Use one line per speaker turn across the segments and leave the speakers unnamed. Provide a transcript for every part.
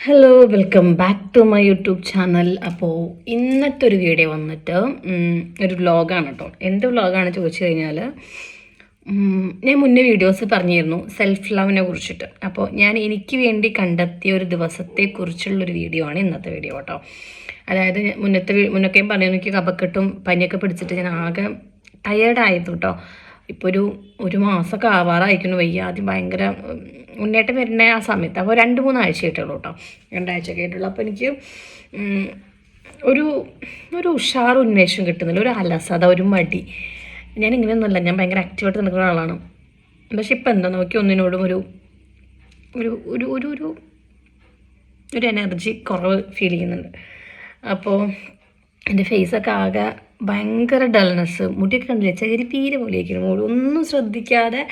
Hello welcome back to my YouTube channel അപ്പോൾ ഇന്നത്തെ ഒരു വീഡിയോ വന്നിട്ട് ഒരു വ്ലോഗാണ് കേട്ടോ എന്ത് വ്ളോഗാണ് ചോദിച്ചു കഴിഞ്ഞാൽ ഞാൻ മുന്നേ വീഡിയോസ് പറഞ്ഞിരുന്നു സെൽഫ് ലവിനെ കുറിച്ചിട്ട്. അപ്പോൾ ഞാൻ എനിക്ക് വേണ്ടി കണ്ടെത്തിയ ഒരു ദിവസത്തെക്കുറിച്ചുള്ളൊരു വീഡിയോ ആണ് ഇന്നത്തെ വീഡിയോ കേട്ടോ അതായത് മുന്നത്തെ മുന്നൊക്കെയും പറഞ്ഞു എനിക്ക് കപക്കെട്ടും പനിയൊക്കെ പിടിച്ചിട്ട് ഞാൻ ആകെ ടയേർഡായിരുന്നു കേട്ടോ ഇപ്പോൾ ഒരു ഒരു മാസമൊക്കെ ആവാറായിരിക്കുന്നു വയ്യ. ആദ്യം ഭയങ്കര ഉം, മുന്നേറ്റം വരുന്ന ആ സമയത്ത്. അപ്പോൾ രണ്ട് മൂന്ന് ആയിട്ടുള്ളൂ കേട്ടോ രണ്ടാഴ്ച ആയിട്ടുള്ളൂ. അപ്പോൾ എനിക്ക് ഒരു ഒരു ഉഷാർ ഉന്മേഷം കിട്ടുന്നില്ല. ഒരു അലസത ഒരു മടി. ഞാൻ ഇങ്ങനെയൊന്നുമല്ല ഞാൻ ഭയങ്കര ആക്റ്റീവായിട്ട് നിൽക്കുന്ന ആളാണ്. പക്ഷെ ഇപ്പം എന്താ നോക്കി ഒന്നിനോടും ഒരു ഒരു ഒരു ഒരു ഒരു ഒരു എനർജി കുറവ് ഫീൽ ചെയ്യുന്നുണ്ട്. അപ്പോൾ എന്റെ ഫേസൊക്കെ ആകെ ഭയങ്കര ഡൾനെസ് മുടിയൊക്കെ കണ്ടില്ലേ? ചെറിയ പീര പോലെ ഇരിക്കുന്നു മുടി ഒന്നും ശ്രദ്ധിക്കാതെ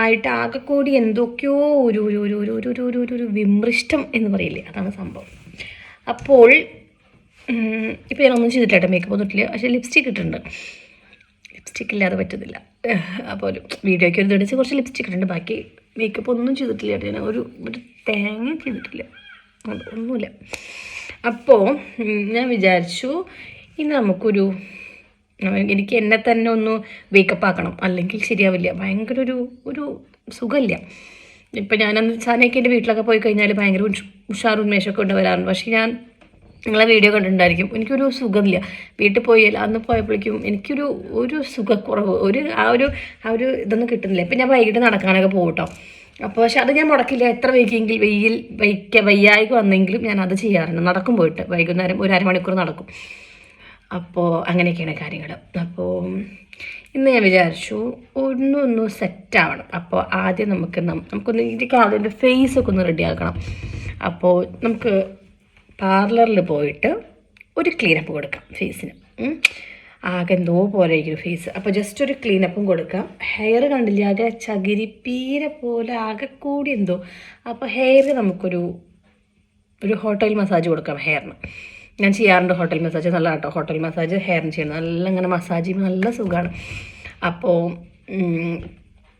ആയിട്ട് ആകെ കൂടി എന്തൊക്കെയോ ഒരു ഒരു ഒരു ഒരു ഒരു ഒരു ഒരു ഒരു വിമൃഷ്ടം എന്ന് പറയില്ലേ? അതാണ് സംഭവം. അപ്പോൾ ഇപ്പോൾ ഞാനൊന്നും ചെയ്തിട്ടില്ല മേക്കപ്പ് ഒന്നും ഇട്ടില്ല. പക്ഷേ ലിപ്സ്റ്റിക് ഇട്ടിട്ടുണ്ട്. ലിപ്സ്റ്റിക് ഇല്ലാതെ പറ്റുന്നില്ല അപ്പോൾ ഒരു വീഡിയോയ്ക്ക് ഒരു തെളിച്ച് കുറച്ച് ലിപ്സ്റ്റിക് ഇട്ടിട്ടുണ്ട്. ബാക്കി മേക്കപ്പ് ഒന്നും ചെയ്തിട്ടില്ല കേട്ടോ ഞാൻ. ഒരു ഒരു തേങ്ങ ചെയ്തിട്ടില്ല. ഒന്നുമില്ല. അപ്പോൾ ഞാൻ വിചാരിച്ചു ഇനി നമുക്കൊരു എനിക്ക് എന്നെ തന്നെ ഒന്ന് വേക്കപ്പ് ആക്കണം. അല്ലെങ്കിൽ ശരിയാവില്ല. ഭയങ്കര ഒരു ഒരു സുഖമില്ല. ഇപ്പം ഞാനന്ന് സാധനമൊക്കെ എന്റെ വീട്ടിലൊക്കെ പോയി കഴിഞ്ഞാൽ ഭയങ്കര ഉഷ്- ഉഷാർ ഉന്മേഷമൊക്കെ കൊണ്ട് വരാറുണ്ട്. പക്ഷേ ഞാൻ നിങ്ങളെ വീഡിയോ കണ്ടിട്ടുണ്ടായിരിക്കും. എനിക്കൊരു സുഖമില്ല. വീട്ടിൽ പോയി അന്ന് പോയപ്പോഴേക്കും എനിക്കൊരു ഒരു സുഖക്കുറവ് ഒരു ആ ഒരു ആ ഒരു ഇതൊന്നും കിട്ടുന്നില്ല. ഇപ്പം ഞാൻ വൈകിട്ട് നടക്കാനൊക്കെ പോകട്ടോ കേട്ടോ അപ്പോൾ പക്ഷെ അത് ഞാൻ മുടക്കില്ല. എത്ര വൈകിയെങ്കിൽ വെയിൽ വൈക്ക വയ്യായ്ക വന്നെങ്കിലും ഞാൻ അത് ചെയ്യാറുണ്ട്. നടക്കും പോയിട്ട്. വൈകുന്നേരം ഒരു അരമണിക്കൂർ നടക്കും. അപ്പോൾ അങ്ങനെയൊക്കെയാണ് കാര്യങ്ങൾ അപ്പോൾ ഇന്ന് ഞാൻ വിചാരിച്ചു ഒന്നൊന്ന് സെറ്റ് ആവണം. അപ്പോൾ ആദ്യം നമുക്ക് നമുക്കൊന്ന് എനിക്ക് ആദ്യം ഫേസ് ഒക്കെ ഒന്ന് റെഡി ആക്കണം. അപ്പോൾ നമുക്ക് പാർലറിൽ പോയിട്ട് ഒരു ക്ലീനപ്പ് കൊടുക്കാം ഫേസിന് ആകെ എന്തോ പോലെ ഇരിക്കും ഫേസ് അപ്പോൾ ജസ്റ്റ് ഒരു ക്ലീനപ്പും കൊടുക്കാം. ഹെയർ കണ്ടില്ല? ആകെ ചകിരിപ്പീര പോലെ ആകെ കൂടി എന്തോ. അപ്പോൾ ഹെയർ നമുക്കൊരു ഒരു ഹോട്ടൽ മസാജ് കൊടുക്കാം ഹെയറിന് ഞാൻ ചെയ്യാറുണ്ട് ഹോട്ടൽ മസാജ്. നല്ല കേട്ടോ ഹോട്ടൽ മസാജ് ഹെയറിന് ചെയ്യുന്നത്. നല്ല ഇങ്ങനെ മസാജ് ചെയ്യുമ്പോൾ നല്ല സുഖമാണ് അപ്പോൾ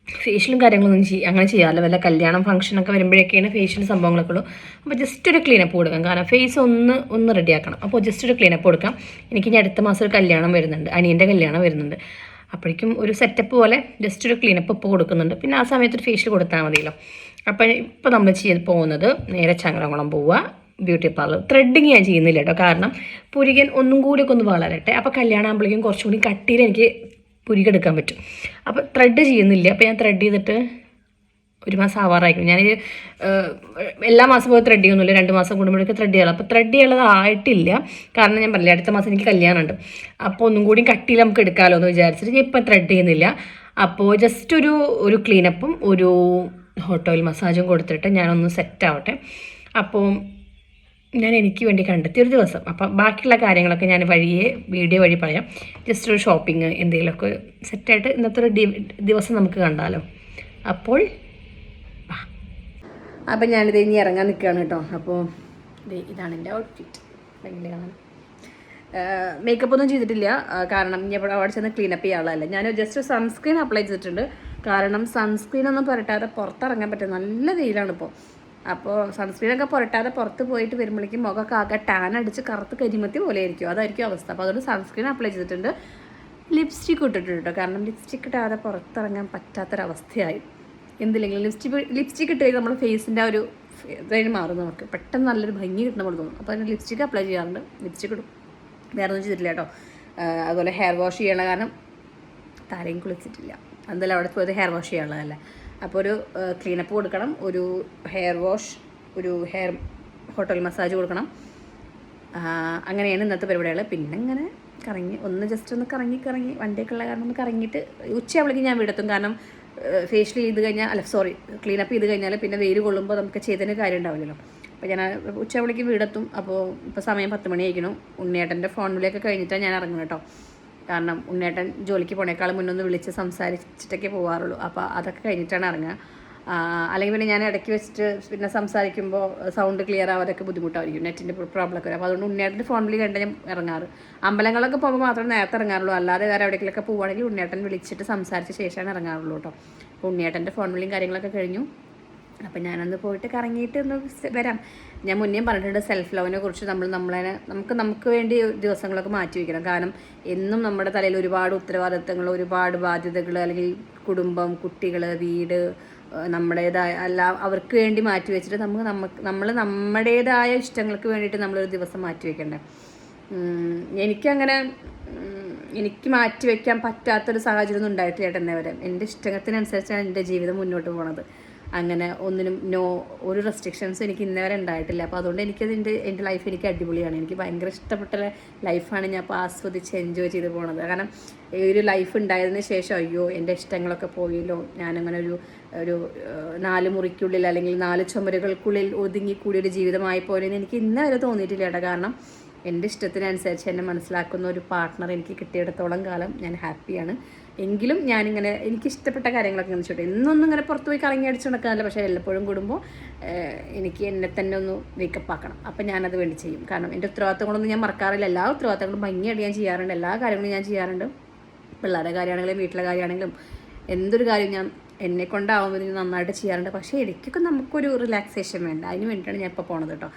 ഫേഷ്യലും കാര്യങ്ങളൊന്നും ചെയ്യ അങ്ങനെ ചെയ്യാറില്ല. വല്ല കല്യാണം ഫംഗ്ഷനൊക്കെ വരുമ്പോഴൊക്കെയാണ് ഫേഷ്യൽ സംഭവങ്ങളൊക്കെ ഉള്ളൂ. അപ്പോൾ ജസ്റ്റ് ഒരു ക്ലീനപ്പ് കൊടുക്കാം. കാരണം ഫേസ് ഒന്ന് ഒന്ന് റെഡിയാക്കണം അപ്പോൾ ജസ്റ്റ് ഒരു ക്ലീനപ്പ് കൊടുക്കാം. എനിക്ക് ഇനി അടുത്ത മാസം ഒരു കല്യാണം വരുന്നുണ്ട്. അനിയന്റെ കല്യാണം വരുന്നുണ്ട്. അപ്പോഴേക്കും ഒരു സെറ്റപ്പ് പോലെ ജസ്റ്റ് ഒരു ക്ലീനപ്പ് ഇപ്പോൾ കൊടുക്കുന്നുണ്ട്. പിന്നെ ആ സമയത്ത് ഒരു ഫേഷ്യൽ കൊടുത്താൽ മതിയല്ലോ. അപ്പോൾ ഇപ്പോൾ നമ്മൾ ചെയ്ത് പോകുന്നത് നേരെ ചങ്ങരംകുളം പോവുക. Beauty parlour. ത്രെഡിങ് ഞാൻ ചെയ്യുന്നില്ല കേട്ടോ കാരണം പുരികൻ ഒന്നും കൂടിയൊക്കെ ഒന്ന് വളരട്ടെ. അപ്പോൾ കല്യാണം ആകുമ്പോഴേക്കും കുറച്ചും കൂടി കട്ടിയിൽ എനിക്ക് പുരികെടുക്കാൻ പറ്റും. അപ്പോൾ ത്രെഡ് ചെയ്യുന്നില്ല. അപ്പോൾ ഞാൻ ത്രെഡ് ചെയ്തിട്ട് ഒരു മാസം ആവാറായിരിക്കും. ഞാൻ എല്ലാ മാസം പോയി ത്രെഡ് ചെയ്യുന്നില്ല രണ്ട് മാസം കൂടുമ്പോഴൊക്കെ ത്രെഡ് ചെയ്യാറ് അപ്പോൾ ത്രെഡ് ചെയ്യാനുള്ളത് ആയിട്ടില്ല. കാരണം ഞാൻ പറഞ്ഞില്ല അടുത്ത മാസം എനിക്ക് കല്യാണമുണ്ട്. അപ്പോൾ ഒന്നും കൂടി കട്ടിയിൽ നമുക്ക് എടുക്കാമല്ലോ എന്ന് വിചാരിച്ചിട്ട് ഞാൻ ഇപ്പം ത്രെഡ് ചെയ്യുന്നില്ല. അപ്പോൾ ജസ്റ്റ് ഒരു ഒരു ക്ലീനപ്പും ഒരു ഹോട്ട് ഓയിൽ മസാജും കൊടുത്തിട്ട് ഞാനൊന്ന് സെറ്റ് ആവട്ടെ. അപ്പോൾ ഞാൻ എനിക്ക് വേണ്ടി കണ്ടെത്തിയ ഒരു ദിവസം. അപ്പം ബാക്കിയുള്ള കാര്യങ്ങളൊക്കെ ഞാൻ വഴിയെ വീഡിയോ വഴി പറയാം. ജസ്റ്റ് ഒരു ഷോപ്പിംഗ് എന്തെങ്കിലുമൊക്കെ സെറ്റായിട്ട് ഇന്നത്തെ ഒരു ദിവസം നമുക്ക് കണ്ടാലോ. അപ്പോൾ. അപ്പം ഞാനിത് ഇനി ഇറങ്ങാൻ നിൽക്കുകയാണ് കേട്ടോ. അപ്പോൾ ഇതാണ് എന്റെ ഔട്ട്ഫിറ്റ് ഭയങ്കര മേക്കപ്പ് ഒന്നും ചെയ്തിട്ടില്ല. കാരണം ഞാൻ ഇവിടെ അവിടെ ചെന്ന് ക്ലീനപ്പ് ചെയ്യാനുള്ളതല്ല. ഞാൻ ജസ്റ്റ് സൺസ്ക്രീൻ അപ്ലൈ ചെയ്തിട്ടുണ്ട്. കാരണം സൺസ്ക്രീൻ ഒന്നും പുരട്ടാതെ പുറത്തിറങ്ങാൻ പറ്റും നല്ല വെയിലാണ് ഇപ്പോൾ. അപ്പോൾ സൺസ്ക്രീനൊക്കെ പുരട്ടാതെ പുറത്ത് പോയിട്ട് വരുമ്പോഴേക്കും മുഖമൊക്കെ ആകെ ടാൻ അടിച്ച് കറുത്ത് കരിമത്തി പോലെ ആയിരിക്കും അതായിരിക്കും അവസ്ഥ. അപ്പോൾ അതുകൊണ്ട് സൺസ്ക്രീൻ അപ്ലൈ ചെയ്തിട്ടുണ്ട്. ലിപ്സ്റ്റിക്ക് ഇട്ടിട്ടുണ്ട് കേട്ടോ കാരണം ലിപ്സ്റ്റിക്ക് ഇടാതെ പുറത്തിറങ്ങാൻ പറ്റാത്തൊരവസ്ഥയായി. എന്തില്ലെങ്കിലും ലിപ്സ്റ്റിക് ലിപ്സ്റ്റിക് ഇട്ട് നമ്മുടെ ഫേസിന്റെ ഒരു ഇതായി മാറും നമുക്ക്. പെട്ടെന്ന് നല്ലൊരു ഭംഗി കിട്ടുന്ന പോലെ തോന്നും അപ്പോൾ അതിന് ലിപ്സ്റ്റിക്ക് അപ്ലൈ ചെയ്യാറുണ്ട്. ലിപ്സ്റ്റിക്ക് ഇടും. വേറെ ഒന്നും ചെയ്തിട്ടില്ല കേട്ടോ അതുപോലെ ഹെയർ വാഷ് ചെയ്യണ കാരണം തലയും കുളിച്ചിട്ടില്ല. എന്തായാലും അവിടെ പോയത് ഹെയർ വാഷ് ചെയ്യാനുള്ളതല്ലേ? അപ്പോൾ ഒരു ക്ലീനപ്പ് കൊടുക്കണം ഒരു ഹെയർ വാഷ് ഒരു ഹെയർ ഹോട്ടൽ മസാജ് കൊടുക്കണം. അങ്ങനെയാണ് ഇന്നത്തെ പരിപാടികൾ പിന്നെ ഇങ്ങനെ കറങ്ങി ഒന്ന് ജസ്റ്റ് ഒന്ന് കറങ്ങി കറങ്ങി വണ്ടിയൊക്കെ ഉള്ള കാരണം ഒന്ന് കറങ്ങിയിട്ട് ഉച്ചയാവുമ്പോഴേക്കും ഞാൻ വിടത്തും. കാരണം ഫേഷ്യൽ ചെയ്ത് കഴിഞ്ഞാൽ അല്ല സോറി ക്ലീനപ്പ് ചെയ്ത് കഴിഞ്ഞാൽ പിന്നെ വെയിൽ കൊള്ളുമ്പോൾ നമുക്ക് ചെയ്തതിന് കാര്യം ഉണ്ടാവില്ലല്ലോ. അപ്പോൾ ഞാൻ ഉച്ചയാവുമ്പോഴേക്കും വീടെത്തും. അപ്പോൾ ഇപ്പോൾ സമയം പത്ത് മണി ആയിരിക്കണം ഉണ്ണിയേട്ടന്റെ വിളിയൊക്കെ കഴിഞ്ഞിട്ടാണ് ഞാൻ ഇറങ്ങുന്നത് കേട്ടോ. കാരണം ഉണ്ണേട്ടൻ ജോലിക്ക് പോണേക്കാൾ മുന്നൊന്ന് വിളിച്ച് സംസാരിച്ചിട്ടൊക്കെ പോവാറുള്ളൂ. അപ്പോൾ അതൊക്കെ കഴിഞ്ഞിട്ടാണ് ഇറങ്ങുക. അല്ലെങ്കിൽ പിന്നെ ഞാൻ ഇടയ്ക്ക് വെച്ചിട്ട് പിന്നെ സംസാരിക്കുമ്പോൾ സൗണ്ട് ക്ലിയർ ആവാതൊക്കെ ബുദ്ധിമുട്ടായിരിക്കും. നെറ്റിന്റെ പ്രോബ്ലം ഒക്കെ വരും. അപ്പോൾ അതുകൊണ്ട് ഉണ്ണിയേട്ടന്റെ ഫോൺ വിളി കണ്ട് ഞാൻ ഇറങ്ങാറ്. അമ്പലങ്ങളൊക്കെ പോകുമ്പോൾ മാത്രമേ നേരത്തെ ഇറങ്ങാറുള്ളൂ. അല്ലാതെ വേറെ എവിടെയെങ്കിലൊക്കെ പോവുകയാണെങ്കിൽ ഉണ്ണേട്ടൻ വിളിച്ചിട്ട് സംസാരിച്ച ശേഷമാണ് ഇറങ്ങാറുള്ളൂ കേട്ടോ. അപ്പോൾ ഫോൺ വിളിയും കാര്യങ്ങളൊക്കെ കഴിഞ്ഞു. അപ്പം ഞാനൊന്ന് പോയിട്ട് കറങ്ങിയിട്ട് ഒന്ന് വരാം. ഞാൻ മുന്നേ പറഞ്ഞിട്ടുണ്ട് സെൽഫ് ലവിനെ കുറിച്ച് നമ്മൾ നമ്മളെ നമുക്ക് നമുക്ക് വേണ്ടി ദിവസങ്ങളൊക്കെ മാറ്റി വയ്ക്കണം കാരണം എന്നും നമ്മുടെ തലയിൽ ഒരുപാട് ഉത്തരവാദിത്തങ്ങൾ ഒരുപാട് ബാധ്യതകൾ അല്ലെങ്കിൽ കുടുംബം കുട്ടികൾ വീട് നമ്മുടേതായ അല്ല അവർക്ക് വേണ്ടി മാറ്റി വെച്ചിട്ട് നമുക്ക് നമുക്ക് നമ്മൾ നമ്മുടേതായ ഇഷ്ടങ്ങൾക്ക് വേണ്ടിയിട്ട് നമ്മളൊരു ദിവസം മാറ്റി വെക്കണ്ടേ. എനിക്കങ്ങനെ എനിക്ക് മാറ്റി വയ്ക്കാൻ പറ്റാത്തൊരു സാഹചര്യം ഒന്നും ഉണ്ടായിട്ടില്ല ചേട്ടനെ വരെ. എന്റെ ഇഷ്ടത്തിനനുസരിച്ചാണ് എന്റെ ജീവിതം മുന്നോട്ട് പോണത്. അങ്ങനെ ഒന്നിനും നോ ഒരു റെസ്ട്രിക്ഷൻസ് എനിക്ക് ഇന്നേ വരെ ഉണ്ടായിട്ടില്ല. അപ്പോൾ അതുകൊണ്ട് എനിക്കതിന്റെ എന്റെ ലൈഫ് എനിക്ക് അടിപൊളിയാണ്. എനിക്ക് ഭയങ്കര ഇഷ്ടപ്പെട്ട ലൈഫാണ് ഞാൻ അപ്പോൾ ആസ്വദിച്ച് എൻജോയ് ചെയ്ത് പോണത്. കാരണം ഈ ഒരു ലൈഫ് ഉണ്ടായതിന് ശേഷം അയ്യോ എന്റെ ഇഷ്ടങ്ങളൊക്കെ പോയല്ലോ. ഞാനങ്ങനെ ഒരു ഒരു നാല് മുറിക്കുള്ളിൽ അല്ലെങ്കിൽ നാല് ചുമരുകൾക്കുള്ളിൽ ഒതുങ്ങി കൂടിയൊരു ജീവിതമായി പോലെയെന്ന് എനിക്ക് ഇന്നേ വരെ തോന്നിയിട്ടില്ല ഇട കാരണം എന്റെ ഇഷ്ടത്തിനനുസരിച്ച് എന്നെ മനസ്സിലാക്കുന്ന ഒരു പാർട്ട്ണർ എനിക്ക് കിട്ടിയിടത്തോളം കാലം ഞാൻ ഹാപ്പിയാണ് എങ്കിലും ഞാനിങ്ങനെ എനിക്ക് ഇഷ്ടപ്പെട്ട കാര്യങ്ങളൊക്കെ ഇങ്ങനെ ചോട്ടെ എന്നൊന്നും ഇങ്ങനെ പുറത്ത് പോയി കറങ്ങി അടിച്ചു നടക്കാനല്ല പക്ഷേ എല്ലപ്പോഴും കൂടുമ്പോൾ എനിക്ക് എന്നെ തന്നെ ഒന്ന് വേക്കപ്പ് ആക്കണം. അപ്പം ഞാനത് വേണ്ടി ചെയ്യും. കാരണം എന്റെ ഉത്തരവാദിത്തങ്ങളൊന്നും ഞാൻ മറക്കാറില്ല. എല്ലാ ഉത്തരവാദിത്തങ്ങളും ഭംഗിയായിട്ട് ഞാൻ ചെയ്യാറുണ്ട്. എല്ലാ കാര്യങ്ങളും ഞാൻ ചെയ്യാറുണ്ട്. പിള്ളേരുടെ കാര്യമാണെങ്കിലും വീട്ടിലെ കാര്യമാണെങ്കിലും എന്തൊരു കാര്യം ഞാൻ എന്നെ കൊണ്ടാവുമ്പോൾ നന്നായിട്ട് ചെയ്യാറുണ്ട്. പക്ഷേ ഇടയ്ക്കൊക്കെ നമുക്കൊരു റിലാക്സേഷൻ വേണ്ട. അതിന് വേണ്ടിയിട്ടാണ് ഞാൻ ഇപ്പോൾ പോണത് കേട്ടോ.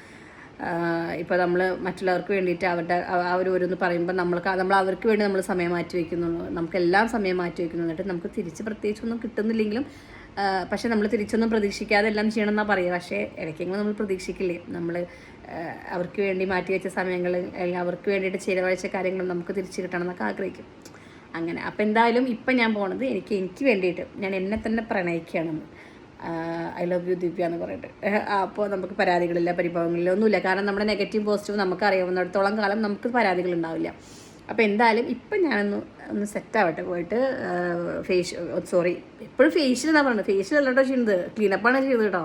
ഇപ്പോൾ നമ്മൾ മറ്റുള്ളവർക്ക് വേണ്ടിയിട്ട് അവരുടെ അവർ ഓരോന്ന് പറയുമ്പോൾ നമ്മൾക്ക് നമ്മൾ അവർക്ക് വേണ്ടി നമ്മൾ സമയം മാറ്റി വയ്ക്കുന്നുള്ളൂ നമുക്കെല്ലാം സമയം മാറ്റി വയ്ക്കുന്നു എന്നിട്ട് നമുക്ക് തിരിച്ച് പ്രത്യേകിച്ചൊന്നും കിട്ടുന്നില്ലെങ്കിലും പക്ഷേ നമ്മൾ തിരിച്ചൊന്നും പ്രതീക്ഷിക്കാതെ എല്ലാം ചെയ്യണം എന്നാണ് പറയുക. പക്ഷേ ഇടയ്ക്കെങ്കിലും നമ്മൾ പ്രതീക്ഷിക്കില്ലേ? നമ്മൾ അവർക്ക് വേണ്ടി മാറ്റി വെച്ച സമയങ്ങൾ അല്ലെങ്കിൽ അവർക്ക് വേണ്ടിയിട്ട് ചിലവഴിച്ച കാര്യങ്ങൾ നമുക്ക് തിരിച്ച് കിട്ടണം എന്നൊക്കെ ആഗ്രഹിക്കും. അങ്ങനെ. അപ്പോൾ എന്തായാലും ഇപ്പം ഞാൻ പോണത് എനിക്ക് എനിക്ക് വേണ്ടിയിട്ട് ഞാൻ എന്നെ തന്നെ പ്രണയിക്കുകയാണെന്ന് ഐ ലവ് യു ദിവ്യ എന്ന് പറഞ്ഞിട്ട്. അപ്പോൾ നമുക്ക് പരാതികളില്ല പരിഭവങ്ങളില്ല ഒന്നുമില്ല. കാരണം നമ്മുടെ നെഗറ്റീവ് പോസിറ്റീവ് നമുക്ക് അറിയാവുന്നിടത്തോളം കാലം നമുക്ക് പരാതികൾ ഉണ്ടാവില്ല. അപ്പോൾ എന്തായാലും ഇപ്പം ഞാനൊന്ന് ഒന്ന് സെറ്റ് ആവട്ടെ. പോയിട്ട് ഫേഷ്യൽ സോറി എപ്പോഴും ഫേഷ്യൽ എന്നാണ് പറയുന്നത് ഫേഷ്യൽ അല്ല കേട്ടോ ചെയ്യുന്നത് ക്ലീനപ്പാണ് ചെയ്തത് കേട്ടോ.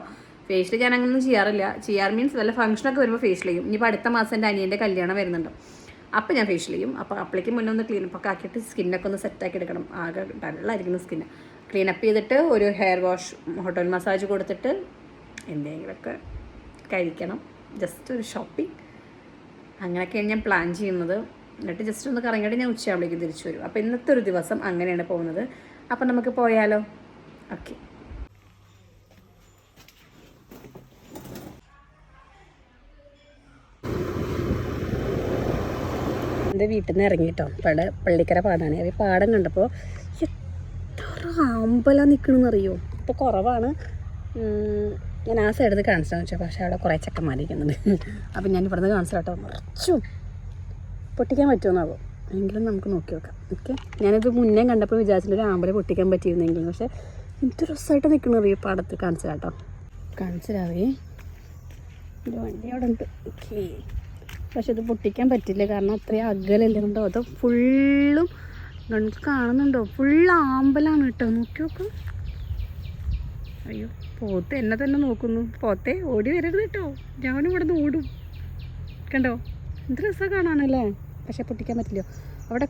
ഫേഷ്യൽ ഞാൻ അങ്ങനെയൊന്നും ചെയ്യാറില്ല. ചെയ്യാറ് മീൻസ് വല്ല ഫംഗ്ഷനൊക്കെ വരുമ്പോൾ ഫേഷ്യൽ ചെയ്യും. ഇനിയിപ്പോൾ അടുത്ത മാസം എന്റെ അനിയന്റെ കല്യാണം വരുന്നുണ്ട്. അപ്പോൾ ഞാൻ ഫേഷ്യൽ ചെയ്യും. അപ്പോൾ അപ്പോഴേക്കും മുന്നേ ഒന്ന് ക്ലീനപ്പൊക്കെ ആക്കിയിട്ട് സ്കിന്നൊക്കെ ഒന്ന് സെറ്റാക്കി എടുക്കണം. ആകെ ഡള്ളായിരിക്കുന്ന സ്കിന്ന് ക്ലീനപ്പ് ചെയ്തിട്ട് ഒരു ഹെയർ വാഷ് ഹോട്ടൽ മസാജ് കൊടുത്തിട്ട് എന്തെങ്കിലുമൊക്കെ കഴിക്കണം. ജസ്റ്റ് ഒരു ഷോപ്പിംഗ് അങ്ങനെയൊക്കെയാണ് ഞാൻ പ്ലാൻ ചെയ്യുന്നത്. എന്നിട്ട് ജസ്റ്റ് ഒന്ന് കറങ്ങിയിട്ട് ഞാൻ ഉച്ചയാകുമ്പോഴേക്കും തിരിച്ചു വരും. അപ്പോൾ ഇന്നത്തെ ഒരു ദിവസം അങ്ങനെയാണ് പോകുന്നത്. അപ്പം നമുക്ക് പോയാലോ? ഓക്കെ എന്റെ വീട്ടിൽ നിന്ന് ഇറങ്ങിയിട്ടോ പട പള്ളിക്കര പാടാണ്. ഈ പാടം കണ്ടപ്പോൾ എത്ര അമ്പലം നിൽക്കണമെന്ന് അറിയോ ഇപ്പോൾ കുറവാണ് ഞാൻ ആ സൈഡിൽ കാണിച്ചാന്ന് വെച്ചാൽ പക്ഷേ അവിടെ കുറേ ചെക്കന്മാരിക്കുന്നുണ്ട് അപ്പം ഞാൻ ഇവിടെ നിന്ന് കാണിച്ചു കേട്ടോ നിറച്ചും പൊട്ടിക്കാൻ പറ്റുമെന്നാവോ എങ്കിലും നമുക്ക് നോക്കി നോക്കാം. ഓക്കെ? ഞാനിത് മുന്നേ കണ്ടപ്പോൾ വിചാരിച്ചിട്ട് ഒരു ആമ്പല പൊട്ടിക്കാൻ പറ്റിയിരുന്നെങ്കിലും. പക്ഷേ എനിക്ക് രസമായിട്ട് നിൽക്കണത് ഇപ്പോൾ പാടത്ത് കാണിച്ചു കേട്ടോ കാണിച്ചിരാവേ ഒരു വണ്ടി അവിടെ ഉണ്ട്. ഓക്കെ. പക്ഷെ ഇത് പൊട്ടിക്കാൻ പറ്റില്ല. കാരണം അത്രയും അകലല്ലേ കണ്ടോ അത് ഫുള്ളും നിങ്ങൾക്ക് കാണുന്നുണ്ടോ? ഫുൾ ആമ്പലാണ് കേട്ടോ. നോക്കി നോക്കൂ. അയ്യോ പോത്ത് എന്നെ തന്നെ നോക്കുന്നു. പോത്തെ ഓടി വരരുത് കേട്ടോ. ഞാനും ഇവിടെ നിന്ന് ഓടും. കണ്ടോ? എന്ത് രസമാണ് കാണാനല്ലേ? പക്ഷെ പൊട്ടിക്കാൻ പറ്റില്ല അവിടെ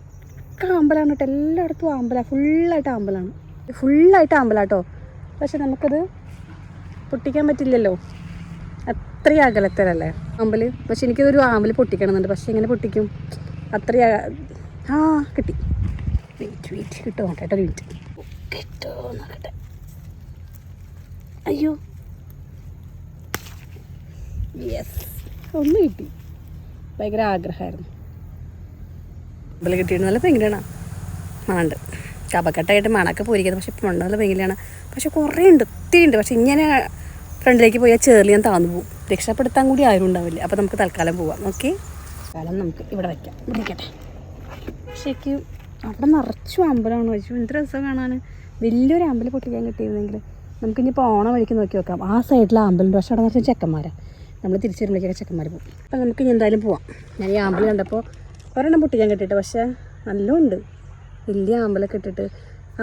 ഒക്കെ ആമ്പലാണ് കേട്ടോ. എല്ലായിടത്തും ആമ്പലാണ്. ഫുള്ളായിട്ട് ആമ്പലാണ് ഫുള്ളായിട്ട് ആമ്പലാട്ടോ പക്ഷെ നമുക്കത് പൊട്ടിക്കാൻ പറ്റില്ലല്ലോ. അത്രയും അകലത്തരല്ലേ ആമ്പൽ. പക്ഷെ എനിക്കിതൊരു ആമ്പൽ പൊട്ടിക്കണമെന്നുണ്ട്. പക്ഷെ എങ്ങനെ പൊട്ടിക്കും? അത്രയും ആ കിട്ടി. വെയിറ്റ് വെയിറ്റ് കേട്ടോ ഒരു മിനിറ്റ് കിട്ടുമോ നോക്കട്ടെ. അയ്യോ. യെസ് ഒന്ന് കിട്ടി. ഭയങ്കര ആഗ്രഹമായിരുന്നു. ആമ്പൽ കിട്ടിയിട്ട് നല്ല ഭയങ്കരമാണ്. മണണ്ട് കപക്കെട്ടായിട്ട് മണക്കെ പോയിരിക്കുന്നത് പക്ഷെ മണ്ണ് നല്ല ഭയങ്കരമാണ്. പക്ഷെ കുറേ ഉണ്ട് ഒത്തിരി ഉണ്ട് പക്ഷെ ഇങ്ങനെ ഫ്രണ്ടിലേക്ക് പോയാൽ ചേർന്ന് ഞാൻ താന്നു പോകും. രക്ഷപ്പെടുത്താൻ കൂടി ആരും ഉണ്ടാവില്ല. അപ്പോൾ നമുക്ക് തൽക്കാലം പോവാം. ഓക്കെ? തൽക്കാലം നമുക്ക് ഇവിടെ വയ്ക്കാം. ഇരിക്കട്ടെ. ശരിക്കും അവിടെ നിറച്ചും അമ്പലമാണ്. വെച്ചു എന്ത് രസം കാണാൻ വലിയൊരു അമ്പലം പൊട്ടിക്കാൻ കിട്ടിയിരുന്നെങ്കിൽ നമുക്ക് ഇനിയിപ്പോൾ പോണ വഴിക്ക് നോക്കി നോക്കാം. ആ സൈഡിലെ അമ്പലം പക്ഷേ അവിടെ നിറച്ച് ചെക്കന്മാരാണ് നമ്മൾ തിരിച്ചു വരുമ്പോഴേക്കൊക്കെ ചെക്കന്മാർ പോകും. അപ്പം നമുക്ക് ഇനി എന്തായാലും പോവാം. ഞാൻ ഈ അമ്പലം കണ്ടപ്പോൾ ഒരെണ്ണം പൊട്ടിക്കാൻ കിട്ടിയിട്ട് പക്ഷേ നല്ലതുണ്ട് വലിയ ആമ്പലൊക്കെ ഇട്ടിട്ട്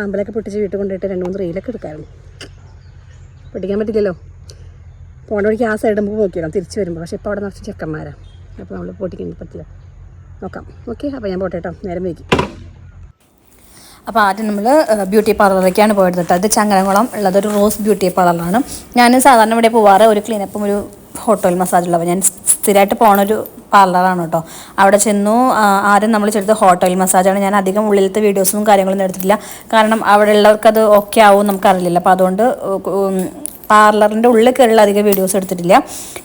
ആമ്പലൊക്കെ പൊട്ടിച്ച് വീട്ടിൽ കൊണ്ടുപോയിട്ട് രണ്ട് മൂന്ന് റീലൊക്കെ എടുക്കായിരുന്നു. പൊട്ടിക്കാൻ പറ്റില്ലല്ലോ. പോണ വഴിക്ക് ആ സൈഡ് നമുക്ക് നോക്കിയിടാം തിരിച്ചു വരുമ്പോൾ പക്ഷേ ഇപ്പോൾ അവിടെ നിറച്ച് ചെക്കന്മാരാണ് അപ്പോൾ നമ്മൾ പൊട്ടിക്കാൻ പറ്റില്ല. നോക്കാം. ഓക്കെ അപ്പോൾ ഞാൻ പോട്ടെ കേട്ടോ. നേരം വൈകി. അപ്പോൾ ആദ്യം നമ്മൾ ബ്യൂട്ടി പാർലറിലേക്കാണ് പോയത് കേട്ടോ ഇത് ചങ്ങരംകുളം ഉള്ളതൊരു റോസ് ബ്യൂട്ടി പാർലറാണ് ഞാൻ സാധാരണ ഇവിടെ പോവാറ് ഒരു ക്ലീനപ്പും ഒരു ഹോട്ടൽ മസാജ് ഉള്ളവ ഞാൻ സ്ഥിരമായിട്ട് പോണ ഒരു പാർലറാണ് കേട്ടോ അവിടെ ചെന്നു ആദ്യം നമ്മൾ ചെയ്തത് ഹോട്ടൽ മസാജാണ് ഞാൻ അധികം ഉള്ളിലത്തെ വീഡിയോസും കാര്യങ്ങളൊന്നും എടുത്തിട്ടില്ല. കാരണം അവിടെ ഉള്ളവർക്ക് അത് ഓക്കെ ആവും നമുക്കറിയില്ല അപ്പോൾ അതുകൊണ്ട്
പാർലറിന്റെ ഉള്ളിൽ കയറിയുള്ള അധികം വീഡിയോസ് എടുത്തിട്ടില്ല.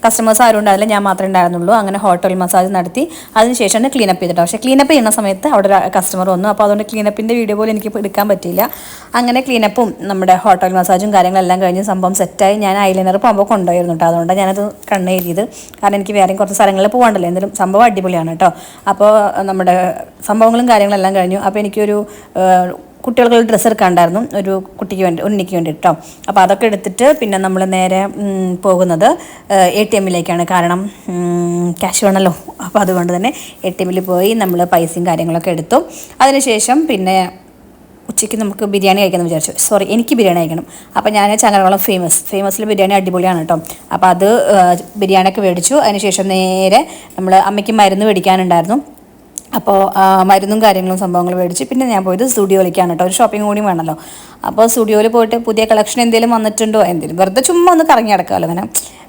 കസ്റ്റമേഴ്സ് ആരും ഉണ്ടായില്ല ഞാൻ മാത്രമേ ഉണ്ടായിരുന്നുള്ളൂ. അങ്ങനെ ഹോട്ടൽ മസാജ് നടത്തി. അതിനുശേഷമാണ് ക്ലീനപ്പ് ചെയ്തിട്ട്. പക്ഷേ ക്ലീനപ്പ് ചെയ്യുന്ന സമയത്ത് അവിടെ കസ്റ്റമർ വന്നു. അപ്പോൾ അതുകൊണ്ട് ക്ലീനപ്പിന്റെ വീഡിയോ പോലും എനിക്ക് എടുക്കാൻ പറ്റിയില്ല. അങ്ങനെ ക്ലീനപ്പും നമ്മുടെ ഹോട്ടൽ മസാജും കാര്യങ്ങളെല്ലാം കഴിഞ്ഞ് സംഭവം സെറ്റായി ഞാൻ ഐലൈനർ പോകുമ്പോൾ കൊണ്ടുപോയിരുന്നു കേട്ടോ. അതുകൊണ്ട് ഞാനത് കണ്ണ് എഴുതിയത് കാരണം എനിക്ക് വേറെയും കുറച്ച് സ്ഥലങ്ങളിൽ പോകാണ്ടല്ലോ. എന്തെങ്കിലും സംഭവം അടിപൊളിയാണ് കേട്ടോ. അപ്പോൾ നമ്മുടെ സംഭവങ്ങളും കാര്യങ്ങളെല്ലാം കഴിഞ്ഞു. അപ്പോൾ എനിക്കൊരു ഏഹ്, കുട്ടികൾക്ക് ഡ്രസ്സ് എടുക്കാണ്ടായിരുന്നു ഒരു കുട്ടിക്ക് വേണ്ടി ഉണ്ണിക്ക് വേണ്ടി കേട്ടോ അപ്പോൾ അതൊക്കെ എടുത്തിട്ട് പിന്നെ നമ്മൾ നേരെ പോകുന്നത് എ ടി എമ്മിലേക്കാണ് കാരണം ക്യാഷ് വേണമല്ലോ അപ്പോൾ അതുകൊണ്ട് തന്നെ എ ടി എമ്മിൽ പോയി നമ്മൾ പൈസയും കാര്യങ്ങളൊക്കെ എടുത്തു. അതിനുശേഷം പിന്നെ ഉച്ചയ്ക്ക് നമുക്ക് ബിരിയാണി കഴിക്കാമെന്ന് വിചാരിച്ചു. സോറി എനിക്ക് ബിരിയാണി കഴിക്കണം. അപ്പോൾ ഞാൻ ചങ്ങരകുളം ഫേമസ് ഫേമസിൽ ബിരിയാണി അടിപൊളിയാണ് കേട്ടോ അപ്പോൾ അത് ബിരിയാണിയൊക്കെ മേടിച്ചു. അതിനുശേഷം നേരെ നമ്മൾ അമ്മയ്ക്ക് മരുന്ന് മേടിക്കാനുണ്ടായിരുന്നു. അപ്പോൾ മരുന്നും കാര്യങ്ങളും സംഭവങ്ങൾ മേടിച്ച് പിന്നെ ഞാൻ പോയത് സ്റ്റുഡിയോയിലേക്കാണ് കേട്ടോ ഒരു ഷോപ്പിംഗ് കൂടി വേണമല്ലോ അപ്പോൾ സ്റ്റുഡിയോയിൽ പോയിട്ട് പുതിയ കളക്ഷൻ എന്തെങ്കിലും വന്നിട്ടുണ്ടോ? എന്തെങ്കിലും വെറുതെ ചുമ്മാ ഒന്ന് കറങ്ങി നടക്കാമല്ലോ അങ്ങനെ